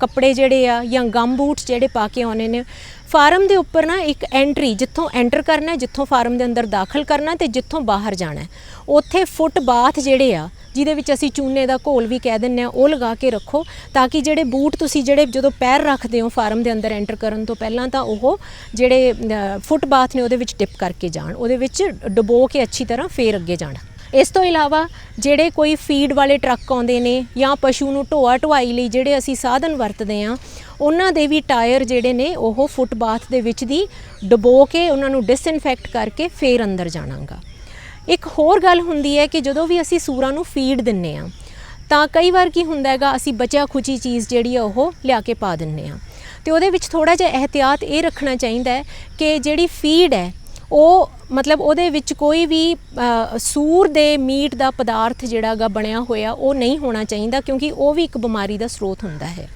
ਕੱਪੜੇ ਜਿਹੜੇ ਆ ਜਾਂ ਗਮ ਬੂਟਸ ਜਿਹੜੇ ਪਾ ਕੇ ਆਉਣੇ ਨੇ, ਫਾਰਮ ਦੇ ਉੱਪਰ ਨਾ ਇੱਕ ਐਂਟਰੀ ਜਿੱਥੋਂ ਐਂਟਰ ਕਰਨਾ ਹੈ, ਜਿੱਥੋਂ ਫਾਰਮ ਦੇ ਅੰਦਰ ਦਾਖਲ ਕਰਨਾ ਤੇ ਜਿੱਥੋਂ ਬਾਹਰ ਜਾਣਾ ਉੱਥੇ ਫੁੱਟ ਬਾਥ ਜਿਹੜੇ ਆ, ਜਿਹਦੇ ਵਿੱਚ ਅਸੀਂ ਚੂਨੇ ਦਾ ਘੋਲ ਵੀ ਕਹਿ ਦਿੰਨੇ ਆ ਉਹ ਲਗਾ ਕੇ ਰੱਖੋ ਤਾਂ ਕਿ ਜਿਹੜੇ ਬੂਟ ਤੁਸੀਂ ਜਿਹੜੇ ਜਦੋਂ ਪੈਰ ਰੱਖਦੇ ਹੋ ਫਾਰਮ ਦੇ ਅੰਦਰ ਐਂਟਰ ਕਰਨ ਤੋਂ ਪਹਿਲਾਂ ਤਾਂ ਉਹ ਜਿਹੜੇ ਫੁੱਟ ਬਾਥ ਨੇ ਉਹਦੇ ਵਿੱਚ ਡਿਪ ਕਰਕੇ ਜਾਣ, ਉਹਦੇ ਵਿੱਚ ਡਬੋ ਕੇ ਅੱਛੀ ਤਰ੍ਹਾਂ ਫੇਰ ਅੱਗੇ ਜਾਣ। ਇਸ ਤੋਂ ਇਲਾਵਾ ਜਿਹੜੇ ਕੋਈ ਫੀਡ ਵਾਲੇ ਟਰੱਕ ਆਉਂਦੇ ਨੇ ਜਾਂ ਪਸ਼ੂ ਨੂੰ ਢੋਆ ਢੁਆਈ ਲਈ ਜਿਹੜੇ ਅਸੀਂ ਸਾਧਨ ਵਰਤਦੇ ਆ ਉਹਨਾਂ ਦੇ ਵੀ ਟਾਇਰ ਜਿਹੜੇ ਨੇ ਉਹ ਫੁੱਟਬਾਥ ਦੇ ਵਿੱਚ ਦੀ ਡਬੋ ਕੇ ਉਹਨਾਂ ਨੂੰ ਡਿਸਇਨਫੈਕਟ ਕਰਕੇ ਫੇਰ ਅੰਦਰ ਜਾਣਾਗਾ। ਇੱਕ ਹੋਰ ਗੱਲ ਹੁੰਦੀ ਹੈ ਕਿ ਜਦੋਂ ਵੀ ਅਸੀਂ ਸੂਰਾਂ ਨੂੰ ਫੀਡ ਦਿੰਨੇ ਆ ਤਾਂ ਕਈ ਵਾਰ ਕੀ ਹੁੰਦਾ ਹੈਗਾ, ਅਸੀਂ ਬਚਿਆ ਖੁਚੀ ਚੀਜ਼ ਜਿਹੜੀ ਆ ਉਹ ਲਿਆ ਕੇ ਪਾ ਦਿੰਨੇ ਆ ਤੇ ਉਹਦੇ ਵਿੱਚ ਥੋੜਾ ਜਿਹਾ ਇਹਤਿਆਤ ਇਹ ਰੱਖਣਾ ਚਾਹੀਦਾ ਹੈ ਕਿ ਜਿਹੜੀ ਫੀਡ ਹੈ ਉਹ ਮਤਲਬ ਉਹਦੇ ਵਿੱਚ ਕੋਈ ਵੀ ਸੂਰ ਦੇ ਮੀਟ ਦਾ ਪਦਾਰਥ ਜਿਹੜਾਗਾ ਬਣਿਆ ਹੋਇਆ, ਉਹ ਨਹੀਂ ਹੋਣਾ ਚਾਹੀਦਾ ਕਿਉਂਕਿ ਉਹ ਵੀ ਇੱਕ ਬਿਮਾਰੀ ਦਾ ਸਰੋਤ ਹੁੰਦਾ ਹੈ।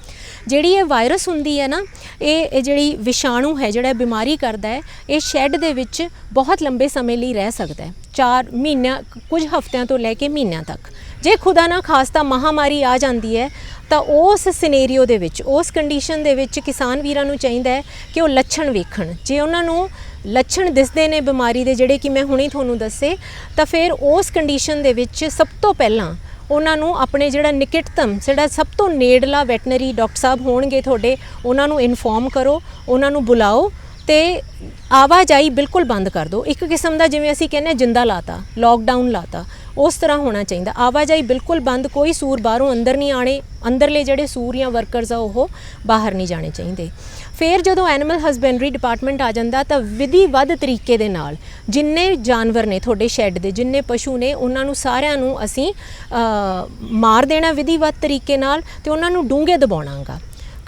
ਜਿਹੜੀ ਇਹ ਵਾਇਰਸ ਹੁੰਦੀ ਹੈ ਨਾ, ਇਹ ਇਹ ਜਿਹੜੀ ਵਿਸ਼ਾਣੂ ਹੈ, ਜਿਹੜਾ ਬਿਮਾਰੀ ਕਰਦਾ ਹੈ, ਇਹ ਸ਼ੈੱਡ ਦੇ ਵਿੱਚ ਬਹੁਤ ਲੰਬੇ ਸਮੇਂ ਲਈ ਰਹਿ ਸਕਦਾ ਹੈ। 4 ਮਹੀਨਿਆਂ, ਕੁਝ ਹਫ਼ਤਿਆਂ ਤੋਂ ਲੈ ਕੇ ਮਹੀਨਿਆਂ ਤੱਕ। ਜੇ ਖੁਦਾ ਨਾ ਖਾਸਤਾ ਮਹਾਮਾਰੀ ਆ ਜਾਂਦੀ ਹੈ, ਤਾਂ ਉਸ ਸਿਨੈਰੀਓ ਦੇ ਵਿੱਚ, ਉਸ ਕੰਡੀਸ਼ਨ ਦੇ ਵਿੱਚ ਕਿਸਾਨ ਵੀਰਾਂ ਨੂੰ ਚਾਹੀਦਾ ਹੈ ਕਿ ਉਹ ਲੱਛਣ ਵੇਖਣ। ਜੇ ਉਹਨਾਂ ਨੂੰ ਲੱਛਣ ਦਿਸਦੇ ਨੇ ਬਿਮਾਰੀ ਦੇ ਜਿਹੜੇ ਕਿ ਮੈਂ ਹੁਣੇ ਤੁਹਾਨੂੰ ਦੱਸੇ, ਤਾਂ ਫਿਰ ਉਸ ਕੰਡੀਸ਼ਨ ਦੇ ਵਿੱਚ ਸਭ ਤੋਂ ਪਹਿਲਾਂ ਉਹਨਾਂ ਨੂੰ ਆਪਣੇ ਜਿਹੜਾ ਨਿਕਟਤਮ, ਜਿਹੜਾ ਸਭ ਤੋਂ ਨੇੜਲਾ ਵੈਟਨਰੀ ਡਾਕਟਰ ਸਾਹਿਬ ਹੋਣਗੇ ਤੁਹਾਡੇ, ਉਹਨਾਂ ਨੂੰ ਇਨਫੋਰਮ ਕਰੋ, ਉਹਨਾਂ ਨੂੰ ਬੁਲਾਓ ਤੇ ਆਵਾਜਾਈ ਬਿਲਕੁਲ ਬੰਦ ਕਰ ਦਿਓ। ਇੱਕ ਕਿਸਮ ਦਾ ਜਿਵੇਂ ਅਸੀਂ ਕਹਿੰਦੇ ਹਾਂ ਜਿੰਦਾ ਲਾਤਾ ਲੋਕਡਾਊਨ ਲਾਤਾ, ਉਸ ਤਰ੍ਹਾਂ ਹੋਣਾ ਚਾਹੀਦਾ। ਆਵਾਜਾਈ ਬਿਲਕੁਲ ਬੰਦ, ਕੋਈ ਸੂਰ ਬਾਹਰੋਂ ਅੰਦਰ ਨਹੀਂ ਆਣੇ ਅੰਦਰਲੇ ਜਿਹੜੇ ਸੂਰ ਜਾਂ ਵਰਕਰਸ ਆ ਉਹ ਬਾਹਰ ਨਹੀਂ ਜਾਣੇ ਚਾਹੀਦੇ। ਫਿਰ ਜਦੋਂ ਐਨੀਮਲ ਹਸਬੈਂਡਰੀ ਡਿਪਾਰਟਮੈਂਟ ਆ ਜਾਂਦਾ ਤਾਂ ਵਿਧੀਵੱਧ ਤਰੀਕੇ ਦੇ ਨਾਲ ਜਿੰਨੇ ਜਾਨਵਰ ਨੇ ਤੁਹਾਡੇ ਸ਼ੈੱਡ ਦੇ, ਜਿੰਨੇ ਪਸ਼ੂ ਨੇ, ਉਹਨਾਂ ਨੂੰ ਸਾਰਿਆਂ ਨੂੰ ਅਸੀਂ ਮਾਰ ਦੇਣਾ ਵਿਧੀਵੱਧ ਤਰੀਕੇ ਨਾਲ ਤੇ ਉਹਨਾਂ ਨੂੰ ਡੂੰਘੇ ਦਬਾਉਣਾਗਾ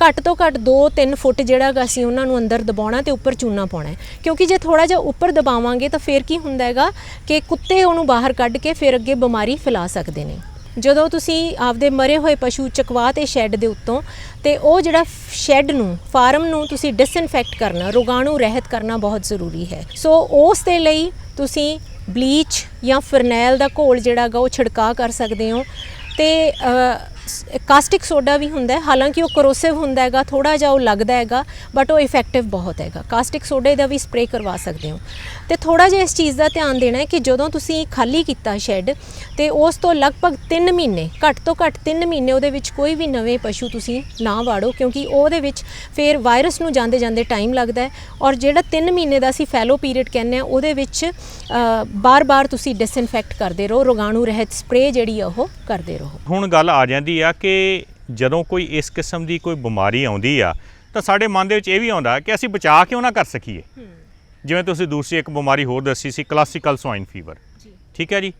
ਘੱਟ ਤੋਂ ਘੱਟ 2-3 ਫੁੱਟ ਜਿਹੜਾ ਗਾ ਅਸੀਂ ਉਹਨਾਂ ਨੂੰ ਅੰਦਰ ਦਬਾਉਣਾ ਤੇ ਉੱਪਰ ਚੂਨਾ ਪਾਉਣਾ ਕਿਉਂਕਿ ਜੇ ਥੋੜਾ ਜਿਹਾ ਉੱਪਰ ਦਬਾਵਾਂਗੇ ਤਾਂ ਫਿਰ ਕੀ ਹੁੰਦਾ ਹੈਗਾ ਕਿ ਕੁੱਤੇ ਉਹਨੂੰ ਬਾਹਰ ਕੱਢ ਕੇ ਫਿਰ ਅੱਗੇ ਬਿਮਾਰੀ ਫੈਲਾ ਸਕਦੇ ਨੇ। ਜਦੋਂ ਤੁਸੀਂ ਆਪਦੇ ਮਰੇ ਹੋਏ ਪਸ਼ੂ ਚਕਵਾ ਤੇ ਸ਼ੈੱਡ ਦੇ ਉੱਤੋਂ ਤੇ ਉਹ ਜਿਹੜਾ ਸ਼ੈੱਡ ਨੂੰ, ਫਾਰਮ ਨੂੰ ਤੁਸੀਂ ਡਿਸਇਨਫੈਕਟ ਕਰਨਾ, ਰੋਗਾਣੂ ਰਹਿਤ ਕਰਨਾ ਬਹੁਤ ਜ਼ਰੂਰੀ ਹੈ। ਸੋ ਉਸ ਦੇ ਲਈ ਤੁਸੀਂ ਬਲੀਚ ਜਾਂ ਫਰਨੈਲ ਦਾ ਘੋਲ ਜਿਹੜਾ ਗਾ ਉਹ ਛਿੜਕਾ ਕਰ ਸਕਦੇ ਹੋ ਤੇ ਕਾਸਟਿਕ ਸੋਡਾ ਵੀ ਹੁੰਦਾ ਹੈ। ਹਾਲਾਂਕਿ ਉਹ ਕਰੋਸਿਵ ਹੁੰਦਾ ਹੈਗਾ ਥੋੜਾ ਜਿਹਾ ਉਹ ਲੱਗਦਾ ਹੈਗਾ ਬਟ ਉਹ ਇਫੈਕਟਿਵ ਬਹੁਤ ਹੈਗਾ। ਕਾਸਟਿਕ ਸੋਡੇ ਦਾ ਵੀ ਸਪਰੇਅ ਕਰਵਾ ਸਕਦੇ ਹੋ। ਤੇ ਥੋੜਾ ਜਿਹਾ ਇਸ ਚੀਜ਼ ਦਾ ਧਿਆਨ ਦੇਣਾ ਹੈ ਕਿ ਜਦੋਂ ਤੁਸੀਂ ਖਾਲੀ ਕੀਤਾ ਸ਼ੈੱਡ ਤੇ ਉਸ ਤੋਂ ਲਗਭਗ 3 ਮਹੀਨੇ, ਘੱਟ ਤੋਂ ਘੱਟ 3 ਮਹੀਨੇ ਉਹਦੇ ਵਿੱਚ ਕੋਈ ਵੀ ਨਵੇਂ ਪਸ਼ੂ ਤੁਸੀਂ ਨਾ ਵਾੜੋ, ਕਿਉਂਕਿ ਉਹਦੇ ਵਿੱਚ ਫਿਰ ਵਾਇਰਸ ਨੂੰ ਜਾਂਦੇ ਜਾਂਦੇ ਟਾਈਮ ਲੱਗਦਾ ਹੈ ਔਰ ਜਿਹੜਾ 3 ਮਹੀਨੇ ਦਾ ਅਸੀਂ ਫੈਲੋ ਪੀਰੀਅਡ ਕਹਿੰਦੇ ਆ ਉਹਦੇ ਵਿੱਚ ਬਾਰ-ਬਾਰ ਤੁਸੀਂ ਡਿਸਇਨਫੈਕਟ ਕਰਦੇ ਰਹੋ, ਰੋਗਾਣੂ ਰਹਿਤ ਸਪਰੇਅ ਜਿਹੜੀ ਆ ਉਹ ਕਰਦੇ ਰਹੋ। ਹੁਣ ਗੱਲ ਆ ਜਾਂਦੀ ਆ ਕਿ ਜਦੋਂ ਕੋਈ ਇਸ ਕਿਸਮ ਦੀ ਕੋਈ ਬਿਮਾਰੀ ਆਉਂਦੀ ਆ ਤਾਂ ਸਾਡੇ ਮਨ ਦੇ ਵਿੱਚ ਇਹ ਵੀ ਆਉਂਦਾ ਕਿ ਅਸੀਂ ਬਚਾ ਕਿਉਂ ਨਾ ਕਰ ਸਕੀਏ। ਜਿਵੇਂ ਤੁਸੀਂ ਦੂਸਰੀ ਇੱਕ ਬਿਮਾਰੀ ਹੋਰ ਦੱਸੀ ਸੀ ਕਲਾਸਿਕਲ ਸਵਾਈਨ ਫੀਵਰ ਠੀਕ ਹੈ ਜੀ?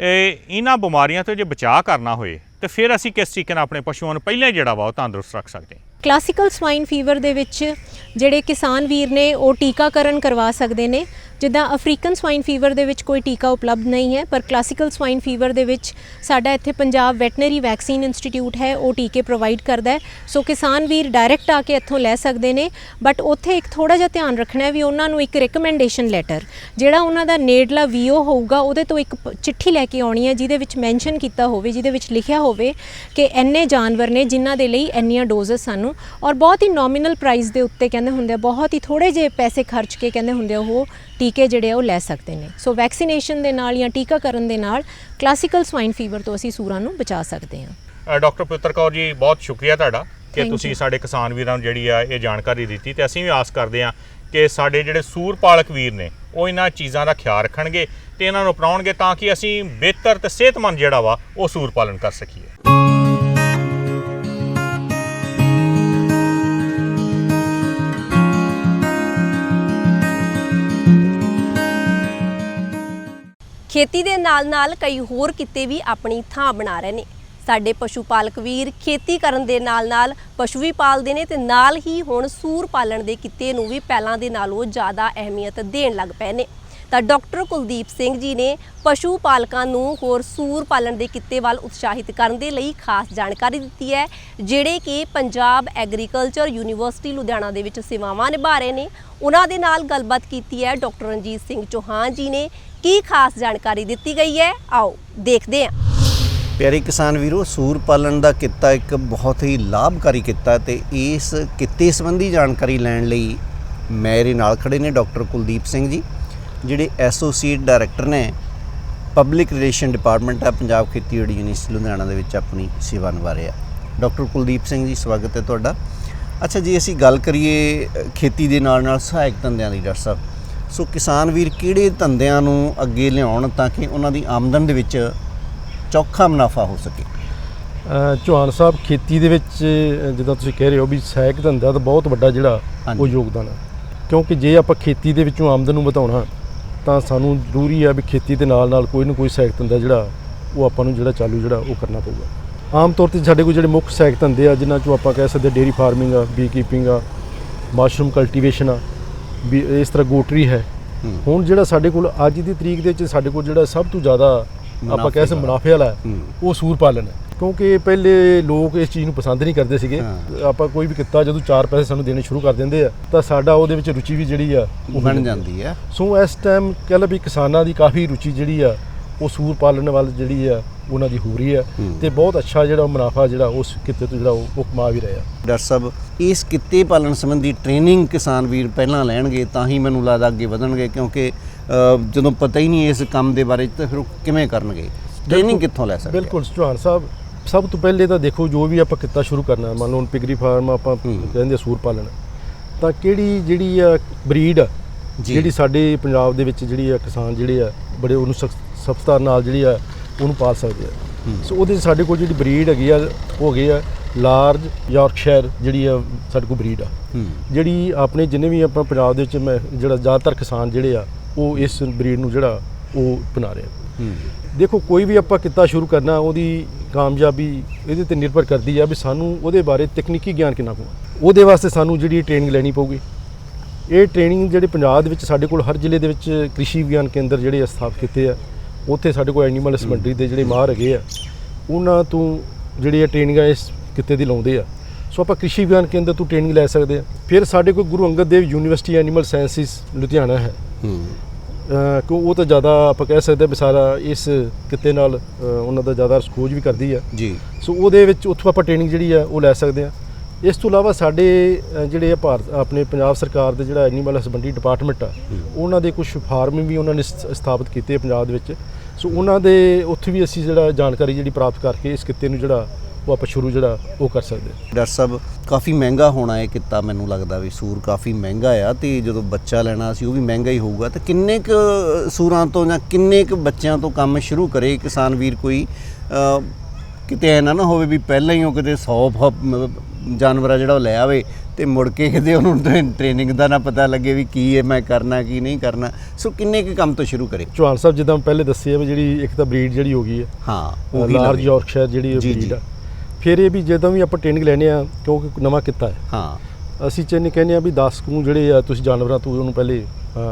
ਇਹ ਇਹਨਾਂ ਬਿਮਾਰੀਆਂ ਤੋਂ ਜੇ ਬਚਾਅ ਕਰਨਾ ਹੋਏ ਤੇ ਫਿਰ ਅਸੀਂ ਕਿਸ ਤਰੀਕੇ ਨਾਲ ਆਪਣੇ ਪਸ਼ੂਆਂ ਨੂੰ ਪਹਿਲਾਂ ਜਿਹੜਾ ਵਾ ਉਹ ਤੰਦਰੁਸਤ ਰੱਖ ਸਕਦੇ ਹਾਂ? ਕਲਾਸਿਕਲ ਸਵਾਈਨ ਫੀਵਰ ਦੇ ਵਿੱਚ ਜਿਹੜੇ ਕਿਸਾਨ ਵੀਰ ਨੇ ਉਹ ਟੀਕਾਕਰਨ ਕਰਵਾ ਸਕਦੇ ਨੇ। ਜਿੱਦਾਂ ਅਫਰੀਕਨ ਸਵਾਈਨ ਫੀਵਰ ਦੇ ਵਿੱਚ ਕੋਈ ਟੀਕਾ ਉਪਲਬਧ ਨਹੀਂ ਹੈ, ਪਰ ਕਲਾਸੀਕਲ ਸਵਾਈਨ ਫੀਵਰ ਦੇ ਵਿੱਚ ਸਾਡਾ ਇੱਥੇ ਪੰਜਾਬ ਵੈਟਨਰੀ ਵੈਕਸੀਨ ਇੰਸਟੀਟਿਊਟ ਹੈ, ਉਹ ਟੀਕੇ ਪ੍ਰੋਵਾਈਡ ਕਰਦਾ ਹੈ। ਸੋ ਕਿਸਾਨ ਵੀਰ ਡਾਇਰੈਕਟ ਆ ਕੇ ਇੱਥੋਂ ਲੈ ਸਕਦੇ ਨੇ ਬਟ ਉੱਥੇ ਇੱਕ ਥੋੜਾ ਜਿਹਾ ਧਿਆਨ ਰੱਖਣਾ ਹੈ ਵੀ ਉਹਨਾਂ ਨੂੰ ਇੱਕ ਰეკਮੈਂਡੇਸ਼ਨ ਲੈਟਰ ਜਿਹੜਾ ਉਹਨਾਂ ਦਾ ਨੇੜਲਾ ਵੀਓ ਹੋਊਗਾ, ਉਹਦੇ ਤੋਂ ਇੱਕ ਚਿੱਠੀ ਲੈ ਕੇ ਆਉਣੀ ਹੈ, ਜਿਹਦੇ ਵਿੱਚ ਮੈਂਸ਼ਨ ਕੀਤਾ ਹੋਵੇ, ਜਿਹਦੇ ਵਿੱਚ ਲਿਖਿਆ ਹੋਵੇ ਕਿ ਐਨੇ ਜਾਨਵਰ ਨੇ ਜਿਨ੍ਹਾਂ ਦੇ ਲਈ ਇੰਨੀਆਂ ਡੋਜ਼ਸ ਸਾਨੂੰ, ਔਰ ਬਹੁਤ ਹੀ ਨੋਮੀਨਲ ਪ੍ਰਾਈਸ ਦੇ ਉੱਤੇ ਕਹਿੰਦੇ ਹੁੰਦੇ ਆ, ਬਹੁਤ ਹੀ ਥੋੜੇ ਜਿਹੇ ਪੈਸੇ ਖਰਚ ਕੇ ਕਹਿੰਦੇ ਹੁੰਦੇ ਆ ਉਹ ਟੀਕੇ ਜਿਹੜੇ ਆ ਉਹ ਲੈ ਸਕਦੇ ਨੇ। ਸੋ ਵੈਕਸੀਨੇਸ਼ਨ ਦੇ ਨਾਲ ਜਾਂ ਟੀਕਾਕਰਨ ਦੇ ਨਾਲ ਕਲਾਸੀਕਲ ਸਵਾਈਨ ਫੀਵਰ ਤੋਂ ਅਸੀਂ ਸੂਰਾਂ ਨੂੰ ਬਚਾ ਸਕਦੇ ਹਾਂ। ਡਾਕਟਰ ਪਵਿੱਤਰ ਕੌਰ ਜੀ ਬਹੁਤ ਸ਼ੁਕਰੀਆ ਤੁਹਾਡਾ ਕਿ ਤੁਸੀਂ. ਸਾਡੇ ਕਿਸਾਨ ਵੀਰਾਂ ਨੂੰ ਜਿਹੜੀ ਆ ਇਹ ਜਾਣਕਾਰੀ ਦਿੱਤੀ ਤੇ ਅਸੀਂ ਵੀ ਆਸ ਕਰਦੇ ਹਾਂ ਕਿ ਸਾਡੇ ਜਿਹੜੇ ਸੂਰ ਪਾਲਕ ਵੀਰ ਨੇ ਉਹ ਇਹਨਾਂ ਚੀਜ਼ਾਂ ਦਾ ਖਿਆਲ ਰੱਖਣਗੇ ਤੇ ਇਹਨਾਂ ਨੂੰ ਅਪਣਾਉਣਗੇ ਤਾਂ ਕਿ ਅਸੀਂ ਬਿਹਤਰ ਤੇ ਸਿਹਤਮੰਦ ਜਿਹੜਾ ਵਾ ਉਹ ਸੂਰ ਪਾਲਣ ਕਰ ਸਕੀਏ। ਖੇਤੀ ਦੇ ਨਾਲ-ਨਾਲ ਕਈ ਹੋਰ ਕਿੱਤੇ ਵੀ ਆਪਣੀ ਥਾਂ ਬਣਾ ਰਹੇ ਨੇ। ਸਾਡੇ ਪਸ਼ੂ ਪਾਲਕ ਵੀਰ ਖੇਤੀ ਕਰਨ ਦੇ ਨਾਲ-ਨਾਲ ਪਸ਼ੂ ਵੀ ਪਾਲਦੇ ਨੇ ਤੇ ਨਾਲ ਹੀ ਹੁਣ ਸੂਰ ਪਾਲਣ ਦੇ ਕਿੱਤੇ ਨੂੰ ਵੀ ਪਹਿਲਾਂ ਦੇ ਨਾਲੋਂ ਜ਼ਿਆਦਾ ਅਹਿਮੀਅਤ ਦੇਣ ਲੱਗ ਪਏ ਨੇ। ਤਾਂ ਡਾਕਟਰ ਕੁਲਦੀਪ ਸਿੰਘ ਜੀ ਨੇ ਪਸ਼ੂ ਪਾਲਕਾਂ ਨੂੰ ਹੋਰ ਸੂਰ ਪਾਲਣ ਦੇ ਕਿੱਤੇ ਵੱਲ ਉਤਸ਼ਾਹਿਤ ਕਰਨ ਦੇ ਲਈ ਖਾਸ ਜਾਣਕਾਰੀ ਦਿੱਤੀ ਹੈ, ਜਿਹੜੇ ਕਿ ਪੰਜਾਬ ਐਗਰੀਕਲਚਰ ਯੂਨੀਵਰਸਿਟੀ ਲੁਧਿਆਣਾ ਦੇ ਵਿੱਚ ਸੇਵਾਵਾਂ ਨਿਭਾ ਰਹੇ ਨੇ। ਉਹਨਾਂ ਦੇ ਨਾਲ ਗੱਲਬਾਤ ਕੀਤੀ ਹੈ ਡਾਕਟਰ ਰਣਜੀਤ ਸਿੰਘ ਚੌਹਾਨ ਜੀ ਨੇ ਕੀ ਖਾਸ ਜਾਣਕਾਰੀ ਦਿੱਤੀ ਗਈ ਹੈ? ਆਓ, ਦੇਖਦੇ ਹਾਂ। ਪਿਆਰੇ ਕਿਸਾਨ ਵੀਰੋ, ਸੂਰ ਪਾਲਣ ਦਾ ਕਿੱਤਾ ਇੱਕ ਬਹੁਤ ਹੀ ਲਾਭਕਾਰੀ ਕਿੱਤਾ ਤੇ ਇਸ ਕਿੱਤੇ ਸੰਬੰਧੀ ਜਾਣਕਾਰੀ ਲੈਣ ਲਈ ਮੇਰੇ ਨਾਲ ਖੜੇ ਨੇ ਡਾਕਟਰ ਕੁਲਦੀਪ ਸਿੰਘ ਜੀ, ਜਿਹੜੇ ਐਸੋਸੀਏਟ ਡਾਇਰੈਕਟਰ ਨੇ ਪਬਲਿਕ ਰਿਲੇਸ਼ਨ ਡਿਪਾਰਟਮੈਂਟ ਆ ਪੰਜਾਬ ਖੇਤੀਬਾੜੀ ਯੂਨੀਵਰਸਿਟੀ ਲੁਧਿਆਣਾ ਦੇ ਵਿੱਚ ਆਪਣੀ ਸੇਵਾ ਨਿਭਾ ਰਹੇ। ਆ ਡਾਕਟਰ ਕੁਲਦੀਪ ਸਿੰਘ ਜੀ, ਸਵਾਗਤ ਹੈ ਤੁਹਾਡਾ। ਅੱਛਾ ਜੀ, ਅਸੀਂ ਗੱਲ ਕਰੀਏ ਖੇਤੀ ਦੇ ਨਾਲ ਨਾਲ ਸਹਾਇਕ ਧੰਦਿਆਂ ਦੀ, ਡਾਕਟਰ ਸਾਹਿਬ। ਸੋ ਕਿਸਾਨ ਵੀਰ ਕਿਹੜੇ ਧੰਦਿਆਂ ਨੂੰ ਅੱਗੇ ਲਿਆਉਣ ਤਾਂ ਕਿ ਉਹਨਾਂ ਦੀ ਆਮਦਨ ਦੇ ਵਿੱਚ ਚੌਖਾ ਮੁਨਾਫਾ ਹੋ ਸਕੇ? ਚੌਹਾਨ ਸਾਹਿਬ ਖੇਤੀ ਦੇ ਵਿੱਚ ਜਿੱਦਾਂ ਤੁਸੀਂ ਕਹਿ ਰਹੇ ਹੋ ਵੀ ਸਹਾਇਕ ਧੰਦਾ ਤਾਂ ਬਹੁਤ ਵੱਡਾ ਜਿਹੜਾ ਉਹ। ਯੋਗਦਾਨ ਹੈ ਕਿਉਂਕਿ ਜੇ ਆਪਾਂ ਖੇਤੀ ਦੇ ਵਿੱਚੋਂ ਆਮਦਨ ਨੂੰ ਵਧਾਉਣਾ ਤਾਂ ਸਾਨੂੰ ਜ਼ਰੂਰੀ ਹੈ ਵੀ ਖੇਤੀ ਦੇ ਨਾਲ ਨਾਲ ਕੋਈ ਨਾ ਕੋਈ ਸਹਾਇਕ ਧੰਦਾ ਜਿਹੜਾ ਉਹ ਆਪਾਂ ਨੂੰ ਜਿਹੜਾ ਚਾਲੂ ਜਿਹੜਾ ਉਹ ਕਰਨਾ ਪਊਗਾ। ਆਮ ਤੌਰ ਤੇ ਸਾਡੇ ਕੋਲ ਜਿਹੜੇ ਮੁੱਖ ਸਹਾਇਕ ਧੰਦੇ ਆ ਜਿਨ੍ਹਾਂ ਚੋਂ ਆਪਾਂ ਕਹਿ ਸਕਦੇ ਡੇਰੀ ਫਾਰਮਿੰਗ ਆ ਬੀ ਕੀਪਿੰਗ ਆ ਮਸ਼ਰੂਮ ਕਲਟੀਵੇਸ਼ਨ ਆ ਵੀ ਇਸ ਤਰ੍ਹਾਂ ਗੋਟਰੀ ਹੈ। ਹੁਣ ਜਿਹੜਾ ਸਾਡੇ ਕੋਲ ਅੱਜ ਦੀ ਤਰੀਕ ਦੇ ਵਿੱਚ ਸਾਡੇ ਕੋਲ ਜਿਹੜਾ ਸਭ ਤੋਂ ਜ਼ਿਆਦਾ ਆਪਾਂ ਕਹਿ ਸਕਦੇ। ਮੁਨਾਫੇ ਵਾਲਾ। ਉਹ ਸੂਰ ਪਾਲਣ ਹੈ ਕਿਉਂਕਿ ਪਹਿਲੇ ਲੋਕ ਇਸ ਚੀਜ਼ ਨੂੰ ਪਸੰਦ ਨਹੀਂ ਕਰਦੇ ਸੀਗੇ। ਆਪਾਂ ਕੋਈ ਵੀ ਕਿੱਤਾ ਜਦੋਂ ਚਾਰ ਪੈਸੇ ਸਾਨੂੰ ਦੇਣੇ ਸ਼ੁਰੂ ਕਰ ਦਿੰਦੇ ਆ ਤਾਂ ਸਾਡਾ ਉਹਦੇ ਵਿੱਚ ਰੁਚੀ ਵੀ ਜਿਹੜੀ ਆ ਉਹ ਬਣ ਜਾਂਦੀ ਹੈ ਸੋ ਇਸ ਟਾਈਮ ਕਹਿ ਲਓ ਵੀ ਕਿਸਾਨਾਂ ਦੀ ਕਾਫੀ ਰੁਚੀ ਜਿਹੜੀ ਆ ਉਹ ਸੂਰ ਪਾਲਣ ਵੱਲ ਜਿਹੜੀ ਆ ਉਹਨਾਂ ਦੀ ਹੋ ਰਹੀ ਹੂੰ। ਤੇ ਬਹੁਤ ਅੱਛਾ ਜਿਹੜਾ ਮੁਨਾਫਾ ਜਿਹੜਾ ਉਸ ਕਿੱਤੇ ਤੋਂ ਜਿਹੜਾ ਉਹ ਕਮਾ ਵੀ ਰਹੇ ਆ ਡਾਕਟਰ ਸਾਹਿਬ ਇਸ ਕਿੱਤੇ ਪਾਲਣ ਸੰਬੰਧੀ ਟ੍ਰੇਨਿੰਗ ਕਿਸਾਨ ਵੀਰ ਪਹਿਲਾਂ ਲੈਣਗੇ ਤਾਂ ਹੀ ਮੈਨੂੰ ਲੱਗਦਾ ਅੱਗੇ ਵਧਣਗੇ ਕਿਉਂਕਿ ਜਦੋਂ ਪਤਾ ਹੀ ਨਹੀਂ ਇਸ ਕੰਮ ਦੇ ਬਾਰੇ ਤਾਂ ਫਿਰ ਉਹ ਕਿਵੇਂ ਕਰਨਗੇ ਟ੍ਰੇਨਿੰਗ ਕਿੱਥੋਂ ਲੈ ਸਕਦੇ? ਬਿਲਕੁਲ ਚੌਹਾਨ ਸਾਹਿਬ ਸਭ ਤੋਂ ਪਹਿਲੇ ਤਾਂ ਦੇਖੋ ਜੋ ਵੀ ਆਪਾਂ ਕਿੱਤਾ ਸ਼ੁਰੂ ਕਰਨਾ ਮੰਨ ਲਓ ਪਿਗਰੀ ਫਾਰਮ ਆਪਾਂ। ਕਹਿੰਦੇ ਸੂਰ ਪਾਲਣ ਤਾਂ ਕਿਹੜੀ ਜਿਹੜੀ ਆ ਬਰੀਡ। ਜਿਹੜੀ ਸਾਡੇ ਪੰਜਾਬ ਦੇ ਵਿੱਚ ਜਿਹੜੀ ਆ ਕਿਸਾਨ ਜਿਹੜੇ ਆ ਬੜੇ ਉਹਨੂੰ ਸਖਤਾਰ ਨਾਲ ਜਿਹੜੀ ਆ ਉਹਨੂੰ ਪਾਲ ਸਕਦੇ ਆ। ਸੋ ਉਹਦੇ ਸਾਡੇ ਕੋਲ ਜਿਹੜੀ ਬਰੀਡ ਹੈਗੀ ਆ ਉਹ ਹੈਗੀ ਆ ਲਾਰਜ ਯਾਰਕਸ਼ਾਇਰ ਜਿਹੜੀ ਆ ਸਾਡੇ ਕੋਲ ਬਰੀਡ ਆ। ਜਿਹੜੀ ਆਪਣੇ ਜਿੰਨੇ ਵੀ ਆਪਾਂ ਪੰਜਾਬ ਦੇ ਵਿੱਚ ਮੈਂ ਜਿਹੜਾ ਜ਼ਿਆਦਾਤਰ ਕਿਸਾਨ ਜਿਹੜੇ ਆ ਉਹ ਇਸ ਬਰੀਡ ਨੂੰ ਜਿਹੜਾ ਉਹ ਬਣਾ ਰਹੇ ਆ। ਦੇਖੋ ਕੋਈ ਵੀ ਆਪਾਂ ਕਿੱਤਾ ਸ਼ੁਰੂ ਕਰਨਾ ਉਹਦੀ ਕਾਮਯਾਬੀ ਇਹਦੇ ਤੇ ਨਿਰਭਰ ਕਰਦੀ ਆ ਵੀ ਸਾਨੂੰ ਉਹਦੇ ਬਾਰੇ ਤਕਨੀਕੀ ਗਿਆਨ ਕਿੰਨਾ ਕੁ ਆ। ਉਹਦੇ ਵਾਸਤੇ ਸਾਨੂੰ ਜਿਹੜੀ ਟ੍ਰੇਨਿੰਗ ਲੈਣੀ ਪਊਗੀ। ਇਹ ਟ੍ਰੇਨਿੰਗ ਜਿਹੜੇ ਪੰਜਾਬ ਦੇ ਵਿੱਚ ਸਾਡੇ ਕੋਲ ਹਰ ਜ਼ਿਲ੍ਹੇ ਦੇ ਵਿੱਚ ਕ੍ਰਿਸ਼ੀ ਵਿਗਿਆਨ ਕੇਂਦਰ ਜਿਹੜੇ ਸਥਾਪਿਤ ਕੀਤੇ ਆ ਉੱਥੇ ਸਾਡੇ ਕੋਲ ਐਨੀਮਲ ਹਸਬੰਡਰੀ ਦੇ ਜਿਹੜੇ ਮਾਹਰ ਹੈਗੇ ਆ ਉਹਨਾਂ ਤੋਂ ਜਿਹੜੀ ਟ੍ਰੇਨਿੰਗ ਇਸ ਕਿੱਤੇ ਦੀ ਲਾਉਂਦੇ ਆ। ਸੋ ਆਪਾਂ ਕ੍ਰਿਸ਼ੀ ਵਿਗਿਆਨ ਕੇਂਦਰ ਤੋਂ ਟ੍ਰੇਨਿੰਗ ਲੈ ਸਕਦੇ ਆ। ਫਿਰ ਸਾਡੇ ਕੋਲ Guru Angad Dev university animal sciences Ludhiana ਹੈ। ਕਿਉਂ ਉਹ ਤਾਂ ਜ਼ਿਆਦਾ ਆਪਾਂ ਕਹਿ ਸਕਦੇ ਵੀ ਸਾਰਾ ਇਸ ਕਿੱਤੇ ਨਾਲ ਉਹਨਾਂ ਦਾ ਜ਼ਿਆਦਾ ਖੋਜ ਵੀ ਕਰਦੀ ਆ। ਜੀ। ਸੋ ਉਹਦੇ ਵਿੱਚ ਉੱਥੋਂ ਆਪਾਂ ਟ੍ਰੇਨਿੰਗ ਜਿਹੜੀ ਆ ਉਹ ਲੈ ਸਕਦੇ ਆ। ਇਸ ਤੋਂ ਇਲਾਵਾ ਸਾਡੇ ਜਿਹੜੇ ਆ ਭਾਰਤ ਆਪਣੇ ਪੰਜਾਬ ਸਰਕਾਰ ਦੇ ਜਿਹੜਾ ਐਨੀਮਲ ਹਸਬੰਡਰੀ ਡਿਪਾਰਟਮੈਂਟ ਆ ਉਹਨਾਂ ਦੇ ਕੁਝ ਫਾਰਮ ਵੀ ਉਹਨਾਂ ਨੇ ਸਥਾਪਿਤ ਕੀਤੇ ਪੰਜਾਬ ਦੇ ਵਿੱਚ। ਸੋ ਉਹਨਾਂ ਦੇ ਉੱਥੇ ਵੀ ਅਸੀਂ ਜਿਹੜਾ ਜਾਣਕਾਰੀ ਜਿਹੜੀ ਪ੍ਰਾਪਤ ਕਰਕੇ ਇਸ ਕਿੱਤੇ ਨੂੰ ਜਿਹੜਾ ਉਹ ਆਪਾਂ ਸ਼ੁਰੂ ਜਿਹੜਾ ਉਹ ਕਰ ਸਕਦੇ ਡਾਕਟਰ ਸਾਹਿਬ, ਕਾਫੀ ਮਹਿੰਗਾ ਹੋਣਾ ਹੈ ਕਿੱਤਾ ਮੈਨੂੰ ਲੱਗਦਾ ਵੀ ਸੂਰ ਕਾਫੀ ਮਹਿੰਗਾ ਆ ਤੇ ਜਦੋਂ ਬੱਚਾ ਲੈਣਾ ਸੀ ਉਹ ਵੀ ਮਹਿੰਗਾ ਹੀ ਹੋਊਗਾ। ਤੇ ਕਿੰਨੇ ਕੁ ਸੂਰਾਂ ਤੋਂ ਜਾਂ ਕਿੰਨੇ ਕੁ ਬੱਚਿਆਂ ਤੋਂ ਕੰਮ ਸ਼ੁਰੂ ਕਰੇ ਕਿਸਾਨ ਵੀਰ ਕੋਈ? ਕਿਤੇ ਐ ਨਾ ਹੋਵੇ ਵੀ ਪਹਿਲਾਂ ਹੀ ਉਹ ਕਿਤੇ 100 ਜਾਨਵਰਾ ਜਿਹੜਾ ਉਹ ਲੈ ਆਵੇ ਤੇ ਮੁੜ ਕੇ ਕਿਤੇ ਉਹਨੂੰ ਟ੍ਰੇਨਿੰਗ ਦਾ ਨਾ ਪਤਾ ਲੱਗੇ ਵੀ ਕੀ ਹੈ ਮੈਂ ਕਰਨਾ ਕੀ ਨਹੀਂ ਕਰਨਾ। ਸੋ ਕਿੰਨੇ ਕੁ ਕੰਮ ਤੋਂ ਸ਼ੁਰੂ ਕਰੇ? ਚੌਹਾਨ ਸਾਹਿਬ ਜਿੱਦਾਂ ਪਹਿਲੇ ਦੱਸਿਆ ਵੀ ਜਿਹੜੀ ਇੱਕ ਤਾਂ ਬਰੀਡ ਜਿਹੜੀ ਹੋ ਗਈ ਹੈ। ਹਾਂ ਉਹ ਲਾਰਜ। ਯਾਰਕਸ਼ਾਇਰ ਜਿਹੜੀ ਬਰੀਡ। ਆ। ਫਿਰ ਇਹ ਵੀ ਜਦੋਂ ਵੀ ਆਪਾਂ ਟ੍ਰੇਨਿੰਗ ਲੈਨੇ ਆ ਕਿਉਂਕਿ ਨਵਾਂ ਕਿੱਤਾ ਹੈ। ਹਾਂ। ਅਸੀਂ ਚਾਹੁੰਦੇ ਕਹਿੰਦੇ ਆ ਵੀ 10 ਕੁ ਜਿਹੜੇ ਆ ਤੁਸੀਂ ਜਾਨਵਰਾਂ ਤੋਂ ਉਹਨੂੰ ਪਹਿਲੇ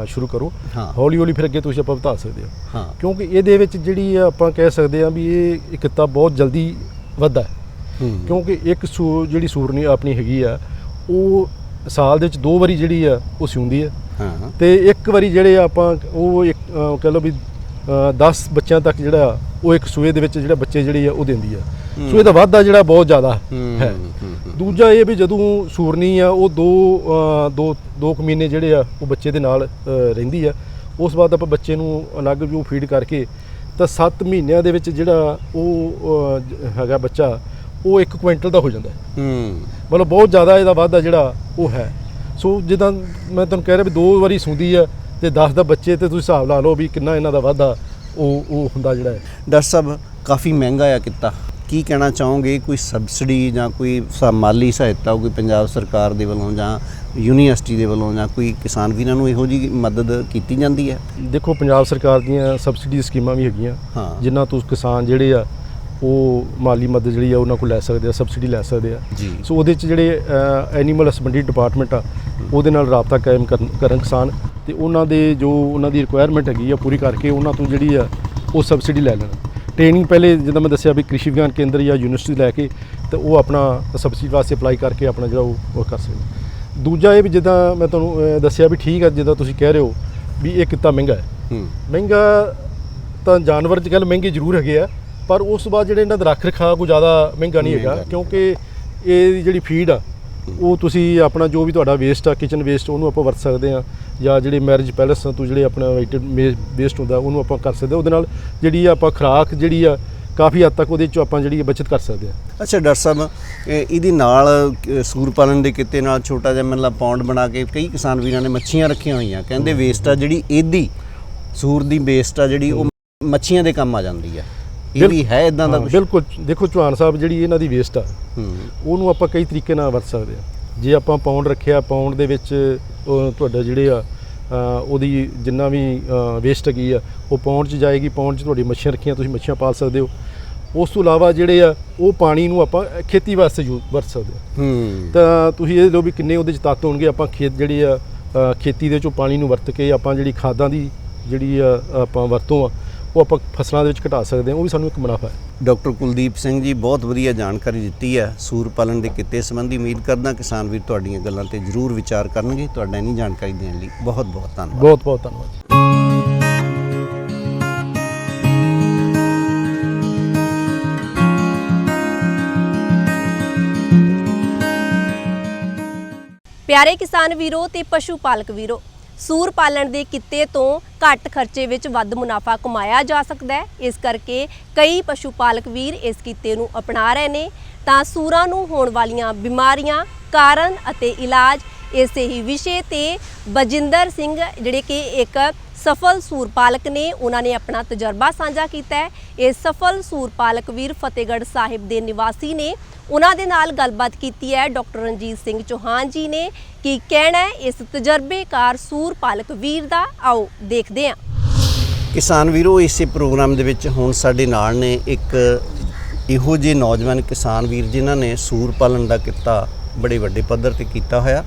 ਸ਼ੁਰੂ ਕਰੋ। ਹੌਲੀ ਹੌਲੀ ਫਿਰ ਅੱਗੇ ਤੁਸੀਂ ਆਪਾਂ ਵਧਾ ਸਕਦੇ ਹੋ। ਹਾਂ। ਕਿਉਂਕਿ ਇਹਦੇ ਵਿੱਚ ਜਿਹੜੀ ਆ ਆਪਾਂ ਕਹਿ ਸਕਦੇ ਆ ਵੀ ਇਹ ਕਿੱਤਾ ਬਹੁਤ ਜਲਦੀ ਵੱਧਦਾ ਕਿਉਂਕਿ ਇੱਕ ਜਿਹੜੀ ਸੂਰਨੀ ਆਪਣੀ ਹੈਗੀ ਆ ਉਹ ਸਾਲ ਦੇ ਵਿੱਚ ਦੋ ਵਾਰੀ ਜਿਹੜੀ ਆ ਉਹ ਸਿਉਂਦੀ ਹਾਂ। ਤੇ ਇੱਕ ਵਾਰੀ ਜਿਹੜੇ ਆਪਾਂ ਉਹ ਇੱਕ ਅਹ ਕਹਿ ਲਓ ਵੀ 10 ਬੱਚਿਆਂ ਤੱਕ ਜਿਹੜਾ ਉਹ ਇੱਕ ਸੂਏ ਦੇ ਵਿੱਚ ਜਿਹੜਾ ਬੱਚੇ ਜਿਹੜੀ ਆ ਉਹ ਦਿੰਦੀ ਆ। ਸੋ ਇਹਦਾ ਵਾਧਾ ਜਿਹੜਾ ਬਹੁਤ ਜ਼ਿਆਦਾ ਹੂੰ। ਦੂਜਾ ਇਹ ਵੀ ਜਦੋਂ ਸੂਰਨੀ ਆ ਉਹ ਦੋ ਅਹ ਦੋ ਦੋ ਕੁ ਮਹੀਨੇ ਜਿਹੜੇ ਆ ਉਹ ਬੱਚੇ ਦੇ ਨਾਲ ਅਹ ਰਹਿੰਦੀ ਆ। ਉਸ ਬਾਅਦ ਆਪਾਂ ਬੱਚੇ ਨੂੰ ਅਲੱਗ ਵੀ ਫੀਡ ਕਰਕੇ ਤਾਂ 7 ਮਹੀਨਿਆਂ ਦੇ ਵਿੱਚ ਜਿਹੜਾ ਉਹ ਅਹ, ਜ- ਹੈਗਾ ਬੱਚਾ ਉਹ 1 ਕੁਇੰਟਲ ਦਾ ਹੋ ਜਾਂਦਾ ਹੈ। ਮਤਲਬ ਬਹੁਤ ਜ਼ਿਆਦਾ ਇਹਦਾ ਵਾਧਾ ਜਿਹੜਾ ਉਹ ਹੈ। ਸੋ ਜਿੱਦਾਂ ਮੈਂ ਤੁਹਾਨੂੰ ਕਹਿ ਰਿਹਾ ਵੀ ਦੋ ਵਾਰੀ ਸੁੰਦੀ ਆ ਤੇ 10 ਦਾ ਬੱਚੇ ਤੇ ਤੁਸੀਂ ਹਿਸਾਬ ਲਾ ਲਓ ਵੀ ਕਿੰਨਾ ਇਹਨਾਂ ਦਾ ਵਾਧਾ ਉਹ ਉਹ ਹੁੰਦਾ ਜਿਹੜਾ ਹੈ। ਡਾਕਟਰ ਸਾਹਿਬ ਕਾਫੀ ਮਹਿੰਗਾ ਆ ਕਿੱਤਾ। ਕੀ ਕਹਿਣਾ ਚਾਹੋਗੇ? ਕੋਈ ਸਬਸਿਡੀ ਜਾਂ ਕੋਈ ਮਾਲੀ ਸਹਾਇਤਾ ਕੋਈ ਪੰਜਾਬ ਸਰਕਾਰ ਦੇ ਵੱਲੋਂ ਜਾਂ ਯੂਨੀਵਰਸਿਟੀ ਦੇ ਵੱਲੋਂ ਜਾਂ ਕੋਈ ਕਿਸਾਨ ਵੀਰਾਂ ਨੂੰ ਇਹੋ ਜੀ ਮਦਦ ਕੀਤੀ ਜਾਂਦੀ ਹੈ? ਦੇਖੋ ਪੰਜਾਬ ਸਰਕਾਰ ਦੀਆਂ ਸਬਸਿਡੀ ਸਕੀਮਾਂ ਵੀ ਹੈਗੀਆਂ। ਜਿਨ੍ਹਾਂ ਤੋਂ ਕਿਸਾਨ ਜਿਹੜੇ ਆ ਉਹ ਮਾਲੀ ਮਦਦ ਜਿਹੜੀ ਆ ਉਹਨਾਂ ਕੋਲ ਲੈ ਸਕਦੇ ਆ ਸਬਸਿਡੀ ਲੈ ਸਕਦੇ ਆ। ਸੋ ਉਹਦੇ ਚ ਜਿਹੜੇ ਐਨੀਮਲ ਹਸਬੰਡਰੀ ਡਿਪਾਰਟਮੈਂਟ ਆ ਉਹਦੇ ਨਾਲ ਰਾਬਤਾ ਕਾਇਮ ਕਰਨ ਕਿਸਾਨ ਤੇ ਉਹਨਾਂ ਦੇ ਜੋ ਉਹਨਾਂ ਦੀ ਰਿਕੁਆਇਰਮੈਂਟ ਹੈਗੀ ਆ ਪੂਰੀ ਕਰਕੇ ਉਹਨਾਂ ਤੋਂ ਜਿਹੜੀ ਆ ਉਹ ਸਬਸਿਡੀ ਲੈ ਲੈਣ। ਟ੍ਰੇਨਿੰਗ ਪਹਿਲੇ ਜਿੱਦਾਂ ਮੈਂ ਦੱਸਿਆ ਵੀ ਕ੍ਰਿਸ਼ੀ ਵਿਗਿਆਨ ਕੇਂਦਰ ਜਾਂ ਯੂਨੀਵਰਸਿਟੀ ਲੈ ਕੇ ਤੇ ਉਹ ਆਪਣਾ ਸਬਸਿਡੀ ਵਾਸਤੇ ਅਪਲਾਈ ਕਰਕੇ ਆਪਣਾ ਜਿਹੜਾ ਉਹ ਕਰ ਸਕਦੇ। ਦੂਜਾ ਇਹ ਵੀ ਜਿੱਦਾਂ ਮੈਂ ਤੁਹਾਨੂੰ ਦੱਸਿਆ ਵੀ ਠੀਕ ਆ ਜਿੱਦਾਂ ਤੁਸੀਂ ਕਹਿ ਰਹੇ ਹੋ ਵੀ ਇਹ ਕਿੱਤਾ ਮਹਿੰਗਾ ਹੈ। ਹੂੰ। ਮਹਿੰਗਾ ਤਾਂ ਜਾਨਵਰ ਅੱਜ ਕੱਲ੍ਹ ਮਹਿੰਗੇ ਜ਼ਰੂਰ ਹੈਗੇ ਆ ਪਰ ਉਸ ਤੋਂ ਬਾਅਦ ਜਿਹੜੇ ਇਹਨਾਂ ਦਾ ਰੱਖ ਰਖਾਅ ਕੋਈ ਜ਼ਿਆਦਾ ਮਹਿੰਗਾ ਨਹੀਂ ਹੈਗਾ। ਕਿਉਂਕਿ ਇਹ ਜਿਹੜੀ ਫੀਡ ਆ ਉਹ ਤੁਸੀਂ ਆਪਣਾ ਜੋ ਵੀ ਤੁਹਾਡਾ ਵੇਸਟ ਆ ਕਿਚਨ ਵੇਸਟ ਉਹਨੂੰ ਆਪਾਂ ਵਰਤ ਸਕਦੇ ਆ ਜਾਂ ਜਿਹੜੇ ਮੈਰਿਜ ਪੈਲਸ ਤੋਂ ਜਿਹੜੇ ਆਪਣਾ ਵੇਸਟ ਹੁੰਦਾ ਉਹਨੂੰ ਆਪਾਂ ਕਰ ਸਕਦੇ ਹਾਂ ਉਹਦੇ ਨਾਲ ਜਿਹੜੀ ਆ ਆਪਾਂ ਖੁਰਾਕ ਜਿਹੜੀ ਆ ਕਾਫੀ ਹੱਦ ਤੱਕ ਉਹਦੇ ਚੋਂ ਆਪਾਂ ਜਿਹੜੀ ਬਚਤ ਕਰ ਸਕਦੇ ਆ। ਅੱਛਾ ਡਾਕਟਰ ਸਾਹਿਬ ਇਹ- ਇਹਦੇ ਨਾਲ ਸੂਰ ਪਾਲਣ ਦੇ ਕਿੱਤੇ ਨਾਲ ਛੋਟਾ ਜਿਹਾ ਮਤਲਬ ਪੌਂਡ ਬਣਾ ਕੇ ਕਈ ਕਿਸਾਨ ਵੀਰਾਂ ਨੇ ਮੱਛੀਆਂ ਰੱਖੀਆਂ ਹੋਈਆਂ ਕਹਿੰਦੇ ਵੇਸਟ ਆ ਜਿਹੜੀ ਇਹਦੀ ਸੂਰ ਦੀ ਵੇਸਟ ਆ ਜਿਹੜੀ ਉਹ ਮੱਛੀਆਂ ਦੇ ਕੰਮ ਆ ਜਾਂਦੀ ਆ। ਇਹ ਵੀ ਹੈ ਇਦਾਂ ਦਾ ਕੁਝ ਬਿਲਕੁਲ। ਦੇਖੋ ਚੌਹਾਨ ਸਾਹਿਬ ਜਿਹੜੀ ਇਹਨਾਂ ਦੀ ਵੇਸਟ ਆ ਉਹਨੂੰ ਆਪਾਂ ਕਈ ਤਰੀਕੇ ਨਾਲ ਵਰਤ ਸਕਦੇ ਆ। ਜੇ ਆਪਾਂ ਪਾਉਂਡ ਰੱਖਿਆ ਪਾਉਂਡ ਦੇ ਵਿੱਚ ਤੁਹਾਡਾ ਜਿਹੜੇ ਆ ਉਹਦੀ ਜਿੰਨਾ ਵੀ ਵੇਸਟ ਹੈਗੀ ਆ ਉਹ ਪਾਉਂਡ 'ਚ ਜਾਏਗੀ ਪਾਉਂਡ 'ਚ ਤੁਹਾਡੀ ਮੱਛੀਆਂ ਰੱਖੀਆਂ ਤੁਸੀਂ ਮੱਛੀਆਂ ਪਾਲ ਸਕਦੇ ਹੋ। ਉਸ ਤੋਂ ਇਲਾਵਾ ਜਿਹੜੇ ਆ ਉਹ ਪਾਣੀ ਨੂੰ ਆਪਾਂ ਖੇਤੀ ਵਾਸਤੇ ਵਰਤ ਸਕਦੇ ਹੂੰ। ਤਾਂ ਤੁਸੀਂ ਇਹ ਲੋ ਵੀ ਕਿੰਨੇ ਉਹਦੇ 'ਚ ਤੱਤ ਹੋਣਗੇ ਆਪਾਂ ਖੇਤ ਜਿਹੜੀ ਆ ਖੇਤੀ ਦੇ ਵਿੱਚੋਂ ਪਾਣੀ ਨੂੰ ਵਰਤ ਕੇ ਆਪਾਂ ਜਿਹੜੀ ਖਾਦਾਂ ਦੀ ਜਿਹੜੀ ਆ ਆਪਾਂ ਵਰਤੋਂ ਆ ਉਹ ਆਪਾਂ ਫਸਲਾਂ ਦੇ ਵਿੱਚ ਘਟਾ ਸਕਦੇ ਹਾਂ ਉਹ ਵੀ ਸਾਨੂੰ ਇੱਕ ਮੁਨਾਫਾ ਹੈ। ਡਾਕਟਰ ਕੁਲਦੀਪ ਸਿੰਘ ਜੀ ਬਹੁਤ ਵਧੀਆ ਜਾਣਕਾਰੀ ਦਿੱਤੀ ਹੈ। ਸੂਰ ਪਾਲਣ ਦੇ ਕਿੱਤੇ ਸੰਬੰਧੀ ਉਮੀਦ ਕਰਦਾ ਕਿਸਾਨ ਵੀਰ ਤੁਹਾਡੀਆਂ ਗੱਲਾਂ ਤੇ ਜ਼ਰੂਰ ਵਿਚਾਰ ਕਰਨਗੇ। ਤੁਹਾਡਾ ਇਨੀ ਜਾਣਕਾਰੀ ਦੇਣ ਲਈ ਬਹੁਤ ਬਹੁਤ ਧੰਨਵਾਦ। ਬਹੁਤ ਬਹੁਤ ਧੰਨਵਾਦ ਪਿਆਰੇ ਕਿਸਾਨ ਵੀਰੋ ਤੇ ਪਸ਼ੂ ਪਾਲਕ ਵੀਰੋ ਸੂਰ ਪਾਲਣ ਦੇ ਕਿੱਤੇ ਤੋਂ ਘੱਟ ਖਰਚੇ ਵਿੱਚ ਵੱਧ ਮੁਨਾਫਾ ਕਮਾਇਆ ਜਾ ਸਕਦਾ ਹੈ। ਇਸ ਕਰਕੇ ਕਈ ਪਸ਼ੂ ਪਾਲਕ ਵੀਰ ਇਸ ਕਿੱਤੇ ਨੂੰ ਅਪਣਾ ਰਹੇ ਨੇ। ਤਾਂ ਸੂਰਾਂ ਨੂੰ ਹੋਣ ਵਾਲੀਆਂ ਬਿਮਾਰੀਆਂ ਕਾਰਨ ਅਤੇ ਇਲਾਜ ਇਸੇ ਹੀ ਵਿਸ਼ੇ ਤੇ ਬਜਿੰਦਰ ਸਿੰਘ, ਜਿਹੜੇ ਕਿ ਇੱਕ ਸਫਲ ਸੂਰਪਾਲਕ ਨੇ ਉਹਨਾਂ ਨੇ ਆਪਣਾ ਤਜਰਬਾ ਸਾਂਝਾ ਕੀਤਾ ਹੈ। ਇਹ ਸਫਲ ਸੂਰਪਾਲਕ ਵੀਰ ਫਤਿਹਗੜ੍ਹ ਸਾਹਿਬ ਦੇ ਨਿਵਾਸੀ ਨੇ ਉਹਨਾਂ ਦੇ ਨਾਲ ਗੱਲਬਾਤ ਕੀਤੀ ਹੈ। ਡਾਕਟਰ ਰਣਜੀਤ ਸਿੰਘ ਚੌਹਾਨ ਜੀ ਨੇ ਕੀ ਕਹਿਣਾ ਹੈ ਇਸ ਤਜਰਬੇਕਾਰ ਸੂਰ ਪਾਲਕ ਵੀਰ ਦਾ? ਆਓ ਦੇਖਦੇ ਹਾਂ। ਕਿਸਾਨ ਵੀਰੋ, ਇਸੇ ਪ੍ਰੋਗਰਾਮ ਦੇ ਵਿੱਚ ਹੁਣ ਸਾਡੇ ਨਾਲ ਨੇ ਇੱਕ ਇਹੋ ਜਿਹੇ ਨੌਜਵਾਨ ਕਿਸਾਨ ਵੀਰ ਜਿਨ੍ਹਾਂ ਨੇ ਸੂਰ ਪਾਲਣ ਦਾ ਕਿੱਤਾ ਬੜੇ ਵੱਡੇ ਪੱਧਰ ਤੇ ਕੀਤਾ ਹੋਇਆ।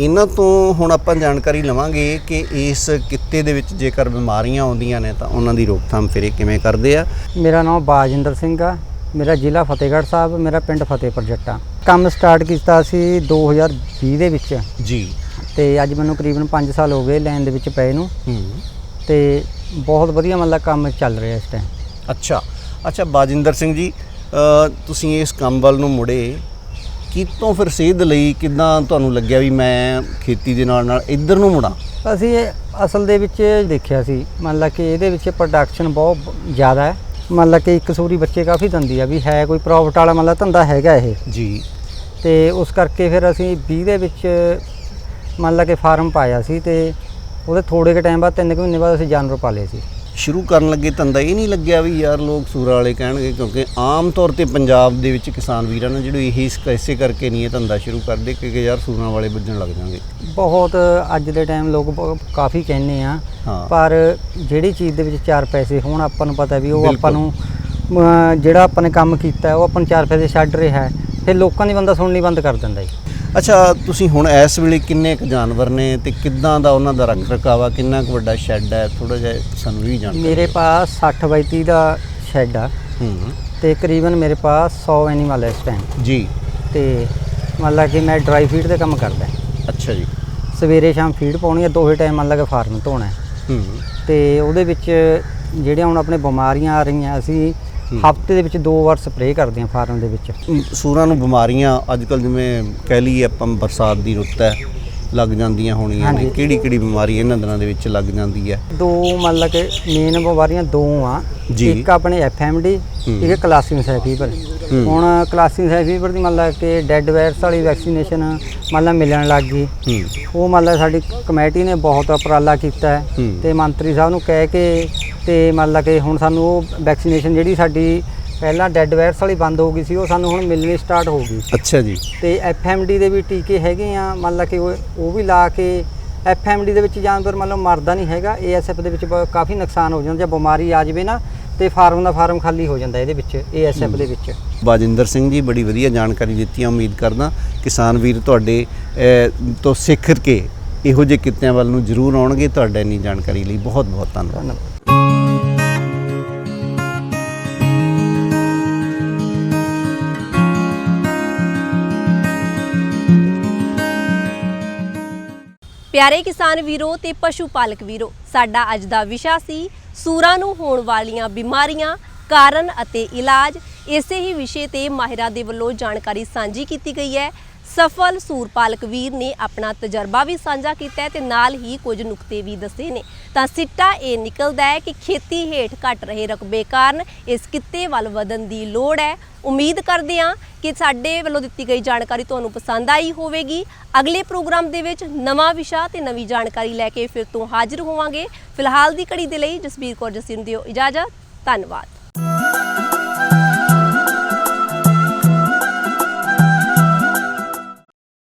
ਇਹਨਾਂ ਤੋਂ ਹੁਣ ਆਪਾਂ ਜਾਣਕਾਰੀ ਲਵਾਂਗੇ ਕਿ ਇਸ ਕਿੱਤੇ ਦੇ ਵਿੱਚ ਜੇਕਰ ਬਿਮਾਰੀਆਂ ਆਉਂਦੀਆਂ ਨੇ ਤਾਂ ਉਹਨਾਂ ਦੀ ਰੋਕਥਾਮ ਫਿਰ ਇਹ ਕਿਵੇਂ ਕਰਦੇ ਆ। ਮੇਰਾ ਨਾਮ ਬਾਜਿੰਦਰ ਸਿੰਘ ਆ। ਮੇਰਾ ਜ਼ਿਲ੍ਹਾ ਫਤਿਹਗੜ੍ਹ ਸਾਹਿਬ ਮੇਰਾ ਪਿੰਡ ਫਤਿਹਪੁਰ ਜੱਟਾਂ। ਕੰਮ ਸਟਾਰਟ ਕੀਤਾ ਸੀ 2020 ਦੇ ਵਿੱਚ। ਜੀ। ਤੇ ਅੱਜ ਮੈਨੂੰ ਕਰੀਬਨ 5 ਸਾਲ ਹੋ ਗਏ ਲਾਈਨ ਦੇ ਵਿੱਚ ਪਏ ਨੂੰ। ਹੂੰ। ਤੇ ਬਹੁਤ ਵਧੀਆ ਮਤਲਬ ਕੰਮ ਚੱਲ ਰਿਹਾ ਇਸ ਟਾਈਮ ਅੱਛਾ। ਅੱਛਾ ਬਾਜਿੰਦਰ ਸਿੰਘ ਜੀ ਤੁਸੀਂ ਇਸ ਕੰਮ ਵੱਲ ਨੂੰ ਮੁੜੇ ਕਿਤੋਂ ਫਿਰ ਸੇਧ ਲਈ ਕਿਦਾਂ ਤੁਹਾਨੂੰ ਲੱਗਿਆ ਵੀ ਮੈਂ ਖੇਤੀ ਦੇ ਨਾਲ ਨਾਲ ਇੱਧਰ ਨੂੰ ਮੁੜਾਂ? ਅਸੀਂ ਇਹ ਅਸਲ ਦੇ ਵਿੱਚ ਦੇਖਿਆ ਸੀ ਮੰਨ ਲਾ ਕਿ ਇਹਦੇ ਵਿੱਚ ਪ੍ਰੋਡਕਸ਼ਨ ਬਹੁਤ ਜ਼ਿਆਦਾ ਹੈ। ਮੰਨ ਲਾ ਕਿ ਇੱਕ ਸੂਰੀ ਬੱਚੇ ਕਾਫੀ ਦਿੰਦੀ ਆ ਵੀ ਹੈ ਕੋਈ ਪ੍ਰੋਫਿਟ ਵਾਲਾ ਮੰਨ ਲਾ ਧੰਦਾ ਹੈਗਾ ਇਹ। ਜੀ। ਤੇ ਉਸ ਕਰਕੇ ਫਿਰ ਅਸੀਂ 20 ਦੇ ਵਿੱਚ ਮੰਨ ਲਾ ਕਿ ਫਾਰਮ ਪਾਇਆ ਸੀ ਤੇ ਉਹਦੇ ਥੋੜੇ ਕੁ ਟਾਈਮ ਬਾਅਦ ਤਿੰਨ ਕੁ ਮਹੀਨੇ ਬਾਅਦ ਅਸੀਂ ਜਾਨਵਰ ਪਾਲੇ ਸੀ। ਸ਼ੁਰੂ ਕਰਨ ਲੱਗੇ ਧੰਦਾ ਇਹ ਨਹੀਂ ਲੱਗਿਆ ਵੀ ਯਾਰ ਲੋਕ ਸੂਰਾਂ ਵਾਲੇ ਕਹਿਣਗੇ ਕਿਉਂਕਿ ਆਮ ਤੌਰ ਤੇ ਪੰਜਾਬ ਦੇ ਵਿੱਚ ਕਿਸਾਨ ਵੀਰਾਂ ਨੇ ਜਿਹੜੇ ਇਹੀ ਇਸ- ਕਰਕੇ ਨਹੀਂ ਇਹ ਧੰਦਾ ਸ਼ੁਰੂ ਕਰਦੇ ਕਿਉਂਕਿ ਯਾਰ ਸੂਰਾਂ ਵਾਲੇ ਵੱਜਣ ਲੱਗ ਜਾਣਗੇ ਬਹੁਤ ਅੱਜ ਦੇ ਟਾਈਮ ਲੋਕ ਕਾਫੀ ਕਹਿੰਦੇ ਆ। ਪਰ ਜਿਹੜੀ ਚੀਜ਼ ਦੇ ਵਿੱਚ ਚਾਰ ਪੈਸੇ ਹੋਣ ਆਪਾਂ ਨੂੰ ਪਤਾ ਵੀ ਉਹ। ਆਪਾਂ ਨੂੰ ਜਿਹੜਾ ਆਪਾਂ ਨੇ ਕੰਮ ਕੀਤਾ ਉਹ ਆਪਾਂ ਨੂੰ ਚਾਰ ਪੈਸੇ ਛੱਡ ਰਿਹਾ ਹੈ ਫਿਰ ਲੋਕਾਂ ਦੀ ਬੰਦਾ ਸੁਣਨੀ ਬੰਦ ਕਰ ਦਿੰਦਾ ਜੀ ਅੱਛਾ ਤੁਸੀਂ ਹੁਣ ਇਸ ਵੇਲੇ ਕਿੰਨੇ ਕੁ ਜਾਨਵਰ ਨੇ ਤੇ ਕਿੱਦਾਂ ਦਾ ਉਹਨਾਂ ਦਾ ਰੱਖ ਰਖਾਵਾ ਕਿੰਨਾ ਕੁ ਵੱਡਾ ਸ਼ੈੱਡ ਹੈ ਥੋੜਾ ਜਿਹਾ ਸਾਨੂੰ ਵੀ ਜਾਣਕਾਰੀ ਮੇਰੇ ਪਾਸ 60 ਬਾਈ 30 ਦਾ ਸ਼ੈੱਡ ਆ। ਹੂੰ। ਤੇ ਕਰੀਬਨ ਮੇਰੇ ਪਾਸ 100 ਐਨੀਮਲ ਹੈ ਇਸ ਟਾਈਮ ਜੀ। ਤੇ ਮੰਨ ਲਾ ਕਿ ਮੈਂ ਡਰਾਈ ਫੀਡ ਤੇ ਕੰਮ ਕਰਦਾ ਅੱਛਾ ਜੀ। ਸਵੇਰੇ ਸ਼ਾਮ ਫੀਡ ਪਾਉਣੀ ਹੈ ਦੋਹੇ ਟਾਈਮ ਮੰਨ ਲਾ ਕਿ ਫਾਰਮ ਧੋਣਾ ਹੈ। ਹੂੰ। ਤੇ ਉਹਦੇ ਵਿੱਚ ਜਿਹੜੀਆਂ ਹੁਣ ਆਪਣੇ ਬਿਮਾਰੀਆਂ ਆ ਰਹੀਆਂ ਅਸੀਂ ਹਫ਼ਤੇ ਦੇ ਵਿੱਚ ਦੋ ਵਾਰ ਸਪਰੇਅ ਕਰਦੇ ਹਾਂ ਫਾਰਮ ਦੇ ਵਿੱਚ। ਸੂਰਾਂ ਨੂੰ ਬਿਮਾਰੀਆਂ ਅੱਜ ਕੱਲ ਜਿਵੇਂ ਕਹਿ ਲਈਏ ਆਪਾਂ ਬਰਸਾਤ ਦੀ ਰੁੱਤ ਹੈ ਲੱਗ ਜਾਂਦੀਆਂ ਹੋਣੀਆਂ ਨੇ। ਕਿਹੜੀ ਕਿਹੜੀ ਬਿਮਾਰੀ ਇਹਨਾਂ ਦਿਨਾਂ ਦੇ ਵਿੱਚ ਲੱਗ ਜਾਂਦੀ ਹੈ? ਦੋ ਮੰਨ ਲਾ ਕਿ ਮੇਨ ਬਿਮਾਰੀਆਂ ਦੋ ਆ। ਇੱਕ ਆਪਣੇ ਐਫਐਮਡੀ ਇੱਕ ਕਲਾਸਿੰਗ ਫੀਵਰ ਹੁਣ ਕਲਾਸਿੰਗ ਫੀਵਰ ਦੀ ਮੰਨ ਲਾ ਕਿ ਡੈੱਡ ਵਾਇਰਸ ਵਾਲੀ ਵੈਕਸੀਨੇਸ਼ਨ ਮੰਨ ਲਾ ਮਿਲਣ ਲੱਗ ਗਈ। ਉਹ ਮੰਨ ਲਾ ਸਾਡੀ ਕਮੇਟੀ ਨੇ ਬਹੁਤ ਉਪਰਾਲਾ ਕੀਤਾ। ਤੇ ਮੰਤਰੀ ਸਾਹਿਬ ਨੂੰ ਕਹਿ ਕੇ ਤੇ ਮੰਨ ਲਾ ਕਿ ਹੁਣ ਸਾਨੂੰ ਉਹ ਵੈਕਸੀਨੇਸ਼ਨ ਜਿਹੜੀ ਸਾਡੀ ਪਹਿਲਾਂ ਡੈੱਡ ਵਾਇਰਸ ਵਾਲੀ ਬੰਦ ਹੋ ਗਈ ਸੀ ਉਹ ਸਾਨੂੰ ਹੁਣ ਮਿਲਣੀ ਸਟਾਰਟ ਹੋ ਗਈ। ਅੱਛਾ ਜੀ। ਤੇ ਐਫਐਮਡੀ ਦੇ ਵੀ ਟੀਕੇ ਹੈਗੇ ਆ ਮੰਨ ਲਾ ਕਿ ਉਹ ਉਹ ਵੀ ਲਾ ਕੇ ਐਫਐਮਡੀ ਦੇ ਵਿੱਚ ਜਾਨਵਰ ਮੰਨ ਲਓ ਮਰਦਾ ਨਹੀਂ ਹੈਗਾ ਏਐਸਐਫ ਦੇ ਵਿੱਚ ਬ- ਕਾਫੀ ਨੁਕਸਾਨ ਹੋ ਜਾਂਦਾ ਜੇ ਬਿਮਾਰੀ ਆ ਜਾਵੇ ਨਾ ਤੇ ਫਾਰਮ ਦਾ ਫਾਰਮ ਖਾਲੀ ਹੋ ਜਾਂਦਾ ਇਹਦੇ ਵਿੱਚ ਏਐਸਐਫ ਦੇ ਵਿੱਚ। ਬਾਜਿੰਦਰ ਸਿੰਘ ਜੀ ਬੜੀ ਵਧੀਆ ਜਾਣਕਾਰੀ ਦਿੱਤੀ ਆ ਉਮੀਦ ਕਰਦਾ ਕਿਸਾਨ ਵੀਰ ਤੁਹਾਡੇ ਅਹ, ਤੋਂ ਸਿੱਖ ਕੇ ਇਹੋ ਜਿਹੇ ਕਿੱਤਿਆਂ ਵੱਲ ਨੂੰ ਜ਼ਰੂਰ ਆਉਣਗੇ ਤੁਹਾਡਾ ਇੰਨੀ ਜਾਣਕਾਰੀ ਲਈ ਬਹੁਤ ਬਹੁਤ ਧੰਨਵਾਦ। ਧੰਨਵਾਦ। ਪਿਆਰੇ ਕਿਸਾਨ ਵੀਰੋ ਤੇ ਪਸ਼ੂ ਪਾਲਕ ਵੀਰੋ, ਸਾਡਾ ਅੱਜ ਦਾ ਵਿਸ਼ਾ ਸੀ ਸੂਰਾਂ ਨੂੰ ਹੋਣ ਵਾਲੀਆਂ ਬਿਮਾਰੀਆਂ ਕਾਰਨ ਅਤੇ ਇਲਾਜ। ਇਸੇ ਹੀ ਵਿਸ਼ੇ ਤੇ ਮਾਹਿਰਾਂ ਦੇ ਵੱਲੋਂ ਜਾਣਕਾਰੀ ਸਾਂਝੀ ਕੀਤੀ ਗਈ ਹੈ। ਸਫਲ ਸੂਰ ਪਾਲਕ ਵੀਰ ਨੇ ਆਪਣਾ ਤਜਰਬਾ ਵੀ ਸਾਂਝਾ ਕੀਤਾ ਹੈ ਤੇ ਨਾਲ ਹੀ ਕੁਝ ਨੁਕਤੇ ਵੀ ਦੱਸੇ ਨੇ। ਤਾਂ ਸਿੱਟਾ ਇਹ ਨਿਕਲਦਾ ਹੈ ਕਿ ਖੇਤੀ ਹੇਠ ਘਟ ਰਹੇ ਰਕਬੇ ਕਾਰਨ ਇਸ ਕਿੱਤੇ ਵੱਲ ਵਧਣ ਦੀ ਲੋੜ ਹੈ। ਉਮੀਦ ਕਰਦੇ ਹਾਂ ਕਿ ਸਾਡੇ ਵੱਲੋਂ ਦਿੱਤੀ ਗਈ ਜਾਣਕਾਰੀ ਤੁਹਾਨੂੰ ਪਸੰਦ ਆਈ ਹੋਵੇਗੀ। ਅਗਲੇ ਪ੍ਰੋਗਰਾਮ ਦੇ ਵਿੱਚ ਨਵਾਂ ਵਿਸ਼ਾ ਤੇ ਨਵੀਂ ਜਾਣਕਾਰੀ ਲੈ ਕੇ ਫਿਰ ਤੋਂ ਹਾਜ਼ਰ ਹੋਵਾਂਗੇ। ਫਿਲਹਾਲ ਦੀ ਘੜੀ ਦੇ ਲਈ ਜਸਬੀਰ ਕੌਰ ਜਸੀਨ ਦਿਓ ਇਜਾਜ਼ਤ। ਧੰਨਵਾਦ।